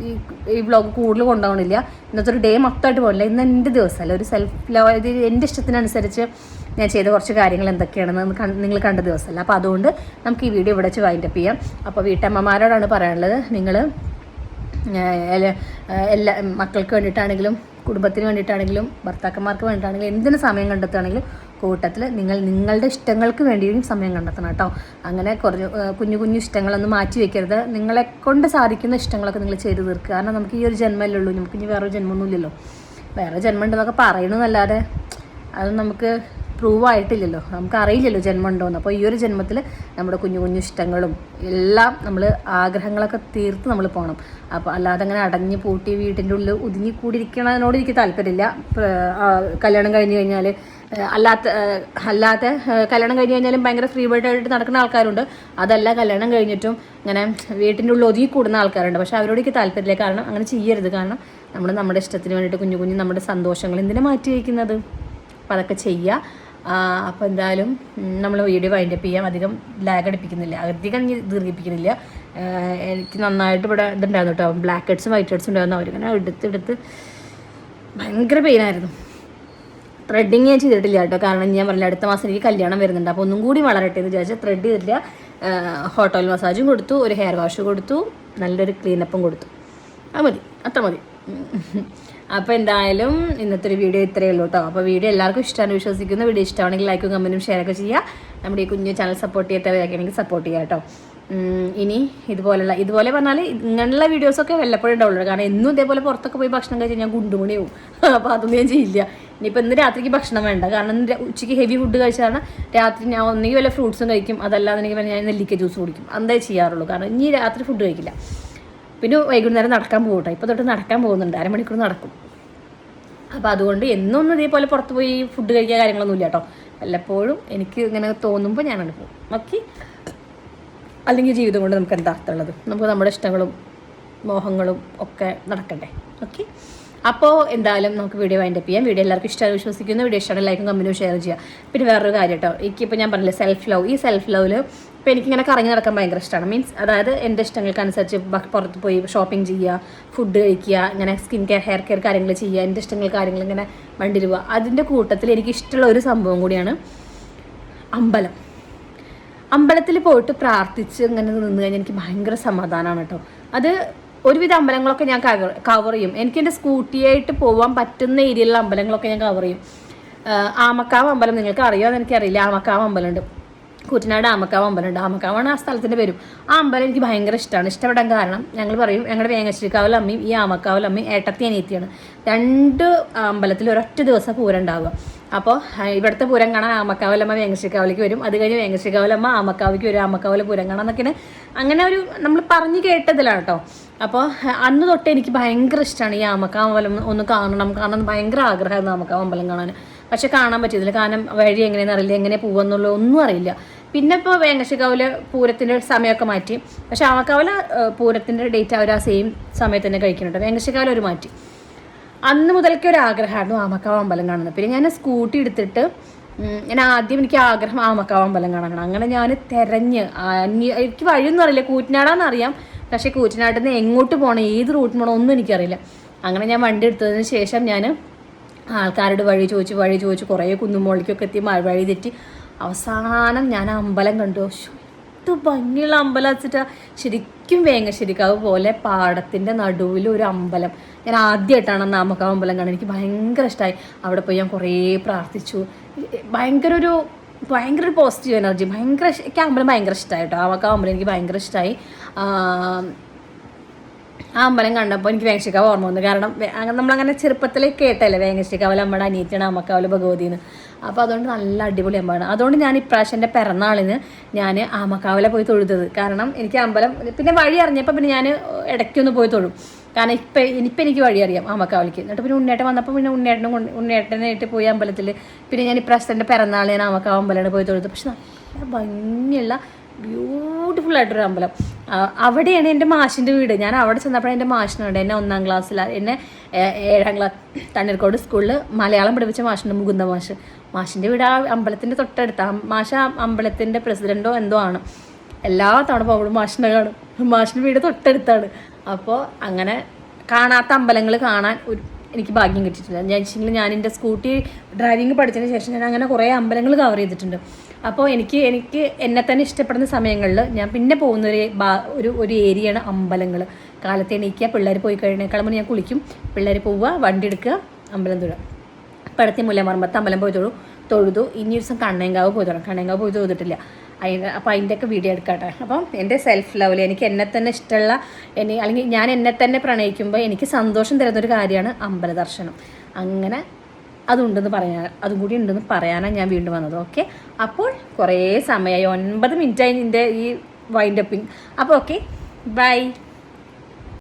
ഈ ഈ വ്ളോഗ് കൂടുതൽ കൊണ്ടുപോകണില്ല. ഇന്നത്തെ ഒരു ഡേ മൊത്തമായിട്ട് പോകില്ല ഇന്ന് എന്റെ ദിവസമല്ല? ഒരു സെൽഫ് ലവ് ഇത് എന്റെ ഇഷ്ടത്തിനനുസരിച്ച്
ഞാൻ ചെയ്ത കുറച്ച് കാര്യങ്ങൾ എന്തൊക്കെയാണെന്ന് നിങ്ങൾ കണ്ട ദിവസമല്ല? അപ്പോൾ അതുകൊണ്ട് നമുക്ക് ഈ വീഡിയോ ഇവിടെ വെച്ച് വൈൻഡപ്പ് ചെയ്യാം. അപ്പോൾ വീട്ടമ്മമാരോടാണ് പറയാനുള്ളത്. നിങ്ങൾ എല്ലാ മക്കൾക്ക് വേണ്ടിയിട്ടാണെങ്കിലും കുടുംബത്തിന് വേണ്ടിയിട്ടാണെങ്കിലും ഭർത്താക്കന്മാർക്ക് വേണ്ടിയിട്ടാണെങ്കിലും എന്തിന് സമയം കണ്ടെത്തുകയാണെങ്കിലും കൂട്ടത്തിൽ നിങ്ങൾ നിങ്ങളുടെ ഇഷ്ടങ്ങൾക്ക് വേണ്ടിയും സമയം കണ്ടെത്തണം കേട്ടോ. അങ്ങനെ കുറഞ്ഞ് കുഞ്ഞു കുഞ്ഞു ഇഷ്ടങ്ങളൊന്നും മാറ്റി വെക്കരുത്. നിങ്ങളെ കൊണ്ട് സാധിക്കുന്ന ഇഷ്ടങ്ങളൊക്കെ നിങ്ങൾ ചെയ്തു തീർക്കുക. കാരണം നമുക്ക് ഈ ഒരു ജന്മമല്ലേ ഉള്ളൂ. നമുക്ക് ഇനി വേറൊരു ജന്മമൊന്നുമില്ലല്ലോ. വേറെ ജന്മം ഉണ്ടെന്നൊക്കെ പറയണമെന്നല്ലാതെ അത് നമുക്ക് പ്രൂവ് ആയിട്ടില്ലല്ലോ. നമുക്ക് അറിയില്ലല്ലോ ജന്മം ഉണ്ടോയെന്ന് അപ്പോൾ ഈ ഒരു ജന്മത്തിൽ നമ്മുടെ കുഞ്ഞു കുഞ്ഞു ഇഷ്ടങ്ങളും എല്ലാം നമ്മൾ ആഗ്രഹങ്ങളൊക്കെ തീർത്ത് നമ്മൾ പോകണം അപ്പോൾ അല്ലാതെ അങ്ങനെ അടഞ്ഞ് പൂട്ടി വീട്ടിന്റെ ഉള്ളിൽ ഒതുങ്ങി കൂടിയിരിക്കണതിനോട് എനിക്ക് താല്പര്യമില്ല. കല്യാണം കഴിഞ്ഞ് കഴിഞ്ഞാൽ അല്ലാത്ത അല്ലാത്ത കല്യാണം കഴിഞ്ഞ് കഴിഞ്ഞാലും ഭയങ്കര ഫ്രീ ബേർഡ് ആയിട്ട് നടക്കുന്ന ആൾക്കാരുണ്ട്. അതല്ല കല്യാണം കഴിഞ്ഞിട്ടും ഇങ്ങനെ വീട്ടിന്റെ ഉള്ളിൽ ഒതുങ്ങി കൂടുന്ന ആൾക്കാരുണ്ട്. പക്ഷേ അവരോട് എനിക്ക് താല്പര്യമില്ല. കാരണം അങ്ങനെ ചെയ്യരുത്. കാരണം നമ്മൾ നമ്മുടെ ഇഷ്ടത്തിന് വേണ്ടിയിട്ട് കുഞ്ഞു കുഞ്ഞു നമ്മുടെ സന്തോഷങ്ങൾ എന്തിനാണ് മാറ്റി വയ്ക്കുന്നത്? അപ്പം അതൊക്കെ ചെയ്യുക അപ്പോൾ എന്തായാലും നമ്മൾ വീഡിയോ വൈൻഡപ്പ് ചെയ്യാം. അധികം ലാഗ് അടിപ്പിക്കുന്നില്ല. അധികം ദീർഘിപ്പിക്കുന്നില്ല. എനിക്ക് നന്നായിട്ട് ഇവിടെ ഇതുണ്ടായിരുന്നു കേട്ടോ ബ്ലാക്ക് ഹെഡ്സും വൈറ്റ് ഹെഡ്സും ഉണ്ടായിരുന്നു. അവരിങ്ങനെ എടുത്തെടുത്ത് ഭയങ്കര പെയിനായിരുന്നു ത്രെഡിങ് ഞാൻ ചെയ്തിട്ടില്ല കേട്ടോ കാരണം ഞാൻ പറഞ്ഞില്ല അടുത്ത മാസം എനിക്ക് കല്യാണം വരുന്നുണ്ട്. അപ്പോൾ ഒന്നും കൂടി വളരട്ടെ എന്ന് വിചാരിച്ചാൽ ത്രെഡ് ചെയ്തിട്ടില്ല. ഹോട്ടൽ മസാജും കൊടുത്തു ഒരു ഹെയർ വാഷ് കൊടുത്തു നല്ലൊരു ക്ലീനപ്പും കൊടുത്തു. അത് മതി. അത്ര മതി. അപ്പോൾ എന്തായാലും ഇന്നത്തെ ഒരു വീഡിയോ ഇത്രയേ ഉള്ളൂ കേട്ടോ അപ്പോൾ വീഡിയോ എല്ലാവർക്കും ഇഷ്ടമാണ് വിശ്വസിക്കുന്നു. വീഡിയോ ഇഷ്ടമാണെങ്കിൽ ലൈക്കും കമന്റും ഷെയർ ഒക്കെ ചെയ്യുക. നമ്മുടെ ഈ കുഞ്ഞു ചാനൽ സപ്പോർട്ട് ചെയ്യാത്തവരൊക്കെയാണെങ്കിൽ സപ്പോർട്ട് ചെയ്യുക കേട്ടോ ഇനി ഇതുപോലുള്ള ഇതുപോലെ പറഞ്ഞാൽ ഇങ്ങനെയുള്ള വീഡിയോസൊക്കെ വല്ലപ്പോഴും ഉണ്ടാവുള്ളൂ. കാരണം എന്നും ഇതേപോലെ പുറത്തൊക്കെ പോയി ഭക്ഷണം കഴിച്ചാൽ ഞാൻ ഗുണ്ടുമണിയാവും അപ്പോൾ അതൊന്നും ഞാൻ ചെയ്യില്ല. ഇനിയിപ്പോൾ ഇന്ന് രാത്രിക്ക് ഭക്ഷണം വേണ്ട. കാരണം ഇന്ന് ഉച്ചയ്ക്ക് ഹെവി ഫുഡ് കഴിച്ചാണ് രാത്രി ഞാൻ ഒന്നെങ്കിൽ വല്ല ഫ്രൂട്ട്സും കഴിക്കും. അതല്ലാന്നുണ്ടെങ്കിൽ ഞാൻ നെല്ലിക്ക ജ്യൂസ് കുടിക്കും. അതേ ചെയ്യാറുള്ളൂ. കാരണം ഇനി രാത്രി ഫുഡ് കഴിക്കില്ല. പിന്നെ വൈകുന്നേരം നടക്കാൻ പോകട്ടെ ഇപ്പോൾ തൊട്ട് നടക്കാൻ പോകുന്നുണ്ട്. അരമണിക്കൂർ നടക്കും. അപ്പോൾ അതുകൊണ്ട് എന്നൊന്നും ഇതേപോലെ പുറത്ത് പോയി ഫുഡ് കഴിക്കുക കാര്യങ്ങളൊന്നും ഇല്ല കേട്ടോ വല്ലപ്പോഴും എനിക്ക് ഇങ്ങനെ തോന്നുമ്പോൾ ഞാനങ്ങനെ പോകും. ഓക്കെ അല്ലെങ്കിൽ ജീവിതം കൊണ്ട് നമുക്ക് എന്താ അർത്ഥമുള്ളത് നമുക്ക് നമ്മുടെ ഇഷ്ടങ്ങളും മോഹങ്ങളും ഒക്കെ നടക്കണ്ടേ. ഓക്കെ? അപ്പോൾ എന്തായാലും നമുക്ക് വീഡിയോ വൈൻഡപ്പ് ചെയ്യാം. വീഡിയോ എല്ലാവർക്കും ഇഷ്ടമായി വിശ്വസിക്കുന്നു. വീഡിയോ ഇഷ്ടമാണ് ലൈക്കും കമ്പനിയും ഷെയർ ചെയ്യുക. പിന്നെ വേറൊരു കാര്യം കേട്ടോ എനിക്കിപ്പോൾ ഞാൻ പറഞ്ഞില്ലേ സെൽഫ് ലവ് ഈ സെൽഫ് ലവിൽ ഇപ്പോൾ എനിക്കിങ്ങനെ കറങ്ങി നടക്കാൻ ഭയങ്കര ഇഷ്ടമാണ് മീൻസ് അതായത് എന്റെ ഇഷ്ടങ്ങൾക്കനുസരിച്ച് പുറത്ത് പോയി ഷോപ്പിംഗ് ചെയ്യുക ഫുഡ് കഴിക്കുക ഇങ്ങനെ സ്കിൻ കെയർ ഹെയർ കെയർ കാര്യങ്ങൾ ചെയ്യുക എന്റെ ഇഷ്ടങ്ങൾ കാര്യങ്ങൾ ഇങ്ങനെ വണ്ടിരുക അതിന്റെ കൂട്ടത്തിൽ എനിക്ക് ഇഷ്ടമുള്ള ഒരു സംഭവം കൂടിയാണ് അമ്പലം. അമ്പലത്തിൽ പോയിട്ട് പ്രാർത്ഥിച്ച് ഇങ്ങനെ നിന്ന് കഴിഞ്ഞാൽ എനിക്ക് ഭയങ്കര സമാധാനമാണ് കേട്ടോ. അത് ഒരുവിധ അമ്പലങ്ങളൊക്കെ ഞാൻ കവർ കവർ ചെയ്യും. എനിക്ക് എന്റെ സ്കൂട്ടിയായിട്ട് പോകാൻ പറ്റുന്ന ഏരിയയിലുള്ള അമ്പലങ്ങളൊക്കെ ഞാൻ കവർ ചെയ്യും. ആമക്കാവ് അമ്പലം നിങ്ങൾക്ക് അറിയാമെന്ന് എനിക്കറിയില്ല ആമക്കാവ് അമ്പലമുണ്ട്. കൂറ്റനാട് ആമക്കാവ് അമ്പലമുണ്ട് ആമക്കാവാണ് ആ സ്ഥലത്തിന്റെ പേരും. ആ അമ്പലം എനിക്ക് ഭയങ്കര ഇഷ്ടമാണ് ഇഷ്ടപ്പെടാൻ കാരണം ഞങ്ങൾ പറയും ഞങ്ങളുടെ വേങ്ങശ്ശേരിക്കാവിലെ അമ്മയും ഈ ആമക്കാവിലെ അമ്മയും ഏട്ടത്തി അനിയത്തിയാണ്. രണ്ട് അമ്പലത്തിൽ ഒരൊറ്റ ദിവസം പൂരം ഉണ്ടാവുക. അപ്പോൾ ഇവിടുത്തെ പൂരം കാണാൻ ആമക്കാവിലമ്മ വേങ്ങശ്ശേരിക്കാവിലേക്ക് വരും. അത് കഴിഞ്ഞ് വേങ്ങശ്ശേരിക്കാവിലമ്മ ആമക്കാവിലേക്ക് വരും. ആമക്കാവിലെ പൂരം കാണാൻ അങ്ങനെ ഒരു നമ്മൾ പറഞ്ഞു കേട്ടതിലാണ് കേട്ടോ. അപ്പോൾ അന്ന് തൊട്ട് എനിക്ക് ഭയങ്കര ഇഷ്ടമാണ് ഈ ആമക്കാവ് അമ്പലം ഒന്ന് കാണണം. എന്ന് ഭയങ്കര ആഗ്രഹമായിരുന്നു ആമക്കാവ് അമ്പലം കാണാൻ. പക്ഷെ കാണാൻ പറ്റിയതില്ല. കാരണം വഴി എങ്ങനെയാണെന്ന് അറിയില്ല. എങ്ങനെ പോകുമെന്നുള്ള ഒന്നും അറിയില്ല. പിന്നെ ഇപ്പോൾ വേങ്ങശ്ശേരിക്കാവിലെ പൂരത്തിന്റെ സമയമൊക്കെ മാറ്റി. പക്ഷെ ആമക്കാവിലെ പൂരത്തിന്റെ ഡേറ്റ് അവർ ആ സെയിം സമയത്ത് തന്നെ കഴിക്കുന്നുണ്ട്. വേങ്ങശ്ശേരിക്കാവിലെ ഒരു മാറ്റി. അന്ന് മുതൽക്കേ ഒരു ആഗ്രഹമായിരുന്നു ആമക്കാവ് അമ്പലം കാണുന്നത് പിന്നെ ഞാൻ സ്കൂട്ടി എടുത്തിട്ട് ഞാൻ ആദ്യം എനിക്ക് ആഗ്രഹം ആമക്കാവ് അമ്പലം കാണണം. അങ്ങനെ ഞാൻ തിരഞ്ഞ് എനിക്ക് വഴിയൊന്നും അറിയില്ല. കൂറ്റനാടാന്ന് അറിയാം. പക്ഷേ കൂറ്റനാട്ടിൽ നിന്ന് എങ്ങോട്ട് പോകണം ഏത് റൂട്ടിൽ പോകണം ഒന്നും എനിക്കറിയില്ല. അങ്ങനെ ഞാൻ വണ്ടി എടുത്തതിന് ശേഷം ഞാൻ ആൾക്കാരോട് വഴി ചോദിച്ച് വഴി ചോദിച്ച് കുറേ കുന്നുമോളിക്കൊക്കെ എത്തി വഴി തെറ്റി. അവസാനം ഞാൻ ആ അമ്പലം കണ്ടു. എന്ത് ഭംഗിയുള്ള അമ്പലം വെച്ചിട്ട്. ശരിക്കും വേങ്ങശ്ശേരിക്കാവ് പോലെ പാടത്തിന്റെ നടുവിൽ ഒരു അമ്പലം. ഞാൻ ആദ്യമായിട്ടാണ് നാമക്കാവ് അമ്പലം കാണുന്നത്. എനിക്ക് ഭയങ്കര ഇഷ്ടമായി അവിടെ പോയി ഞാൻ കുറേ പ്രാർത്ഥിച്ചു. ഭയങ്കര ഒരു ഭയങ്കര ഒരു പോസിറ്റീവ് എനർജി ഭയങ്കര എനിക്ക് അമ്പലം ഭയങ്കര ഇഷ്ടമായി കേട്ടോ. ആമക്കാവ് അമ്പലം എനിക്ക് ഭയങ്കര ഇഷ്ടമായി ആ അമ്പലം കണ്ടപ്പോൾ എനിക്ക് വേങ്ങശ്ശിക്കാവ് ഓർമ്മ വന്നു. കാരണം നമ്മളങ്ങനെ ചെറുപ്പത്തിലേക്ക് കേട്ടല്ലേ വേങ്ങശ്ശേരിക്കാവിലെ നമ്മുടെ അനിയത്തിയാണ് അമ്മക്കാവിലെ ഭഗവതിന്ന്. അപ്പോൾ അതുകൊണ്ട് നല്ല അടിപൊളി അമ്പലമാണ്. അതുകൊണ്ട് ഞാൻ ഇപ്രാവശ്യം എന്റെ പിറന്നാളിന് ഞാൻ ആമക്കാവിലെ പോയി തൊഴുതത്. കാരണം എനിക്ക് അമ്പലം പിന്നെ വഴി അറിഞ്ഞപ്പോൾ പിന്നെ ഞാൻ ഇടയ്ക്കൊന്ന് പോയി തൊഴും. കാരണം ഇപ്പം ഇനിയിപ്പം എനിക്ക് വഴി അറിയാം ആമക്കാവിലേക്ക്. എന്നിട്ട് പിന്നെ ഉണ്ണേട്ടൻ വന്നപ്പോൾ പിന്നെ ഉണ്ണേട്ടനും ഉണ്ണേട്ടനായിട്ട് പോയി അമ്പലത്തിൽ പിന്നെ ഞാൻ ഇപ്രാവശ്യം എന്റെ പിറന്നാൾ ഞാൻ ആമക്കാവ് അമ്പലമാണ് പോയി തൊഴുത് പക്ഷെ നല്ല ഭംഗിയുള്ള ബ്യൂട്ടിഫുൾ ആയിട്ടൊരു അമ്പലം. അവിടെയാണ് എന്റെ മാഷിന്റെ വീട്. ഞാൻ അവിടെ ചെന്നപ്പോഴാണ് എന്റെ മാഷിനുണ്ട് എന്നെ ഒന്നാം ക്ലാസ്സിൽ എന്നെ ഏഴാം ക്ലാസ് തണ്ണീർക്കോട് സ്കൂളിൽ മലയാളം പഠിപ്പിച്ച മാഷുണ്ട് മുകുന്ദ മാഷ്. മാഷിന്റെ വീട് ആ അമ്പലത്തിന്റെ തൊട്ടടുത്ത്. മാഷ് അമ്പലത്തിന്റെ പ്രസിഡന്റോ എന്തോ ആണ്. എല്ലാ തവണ പോകുമ്പോഴും മാഷിനെ കാണും. മാഷിന്റെ വീട് തൊട്ടടുത്താണ്. അപ്പോൾ അങ്ങനെ കാണാത്ത അമ്പലങ്ങൾ കാണാൻ ഒരു എനിക്ക് ഭാഗ്യം കിട്ടിയിട്ടില്ല. ഞാൻ വെച്ചെങ്കിൽ ഞാൻ എന്റെ സ്കൂട്ടി ഡ്രൈവിംഗ് പഠിച്ചതിന് ശേഷം ഞാൻ അങ്ങനെ കുറേ അമ്പലങ്ങൾ കവർ ചെയ്തിട്ടുണ്ട്. അപ്പോൾ എനിക്ക് എനിക്ക് എന്നെ തന്നെ ഇഷ്ടപ്പെടുന്ന സമയങ്ങളിൽ ഞാൻ പിന്നെ പോകുന്ന ഒരു ഒരു ഒരു ഏരിയയാണ് അമ്പലങ്ങൾ. കാലത്ത് എണീക്കുക പിള്ളേർ പോയി കഴിഞ്ഞേക്കാളുമ്പോൾ ഞാൻ കുളിക്കും. പിള്ളേർ പോവുക വണ്ടി എടുക്കുക അമ്പലം തൊഴുക. പടത്തി മുല്ലമർമ്മത്ത് അമ്പലം പോയി തൊഴു തൊഴുതു. ഇനി ഒരു ദിവസം കണ്ണേങ്കാവ് പോയി തൊഴും കണ്ണേങ്കാവ് പോയി തൊഴുതിട്ടില്ല. അതിന് അപ്പോൾ അതിന്റെയൊക്കെ വീഡിയോ എടുക്കട്ടെ. അപ്പം എന്റെ സെൽഫ് ലവൽ എനിക്ക് എന്നെ തന്നെ ഇഷ്ടമുള്ള എന്നെ അല്ലെങ്കിൽ ഞാൻ എന്നെ തന്നെ പ്രണയിക്കുമ്പോൾ എനിക്ക് സന്തോഷം തരുന്നൊരു കാര്യമാണ് അമ്പല ദർശനം. അങ്ങനെ അതുണ്ടെന്ന് പറയാൻ അതും കൂടി ഉണ്ടെന്ന് പറയാനാണ് ഞാൻ വീണ്ടും വന്നത്. ഓക്കെ അപ്പോൾ കുറേ സമയമായി ഒൻപത് മിനിറ്റായി നിന്റെ ഈ വൈൻഡപ്പിങ് അപ്പോൾ ഓക്കെ ബൈ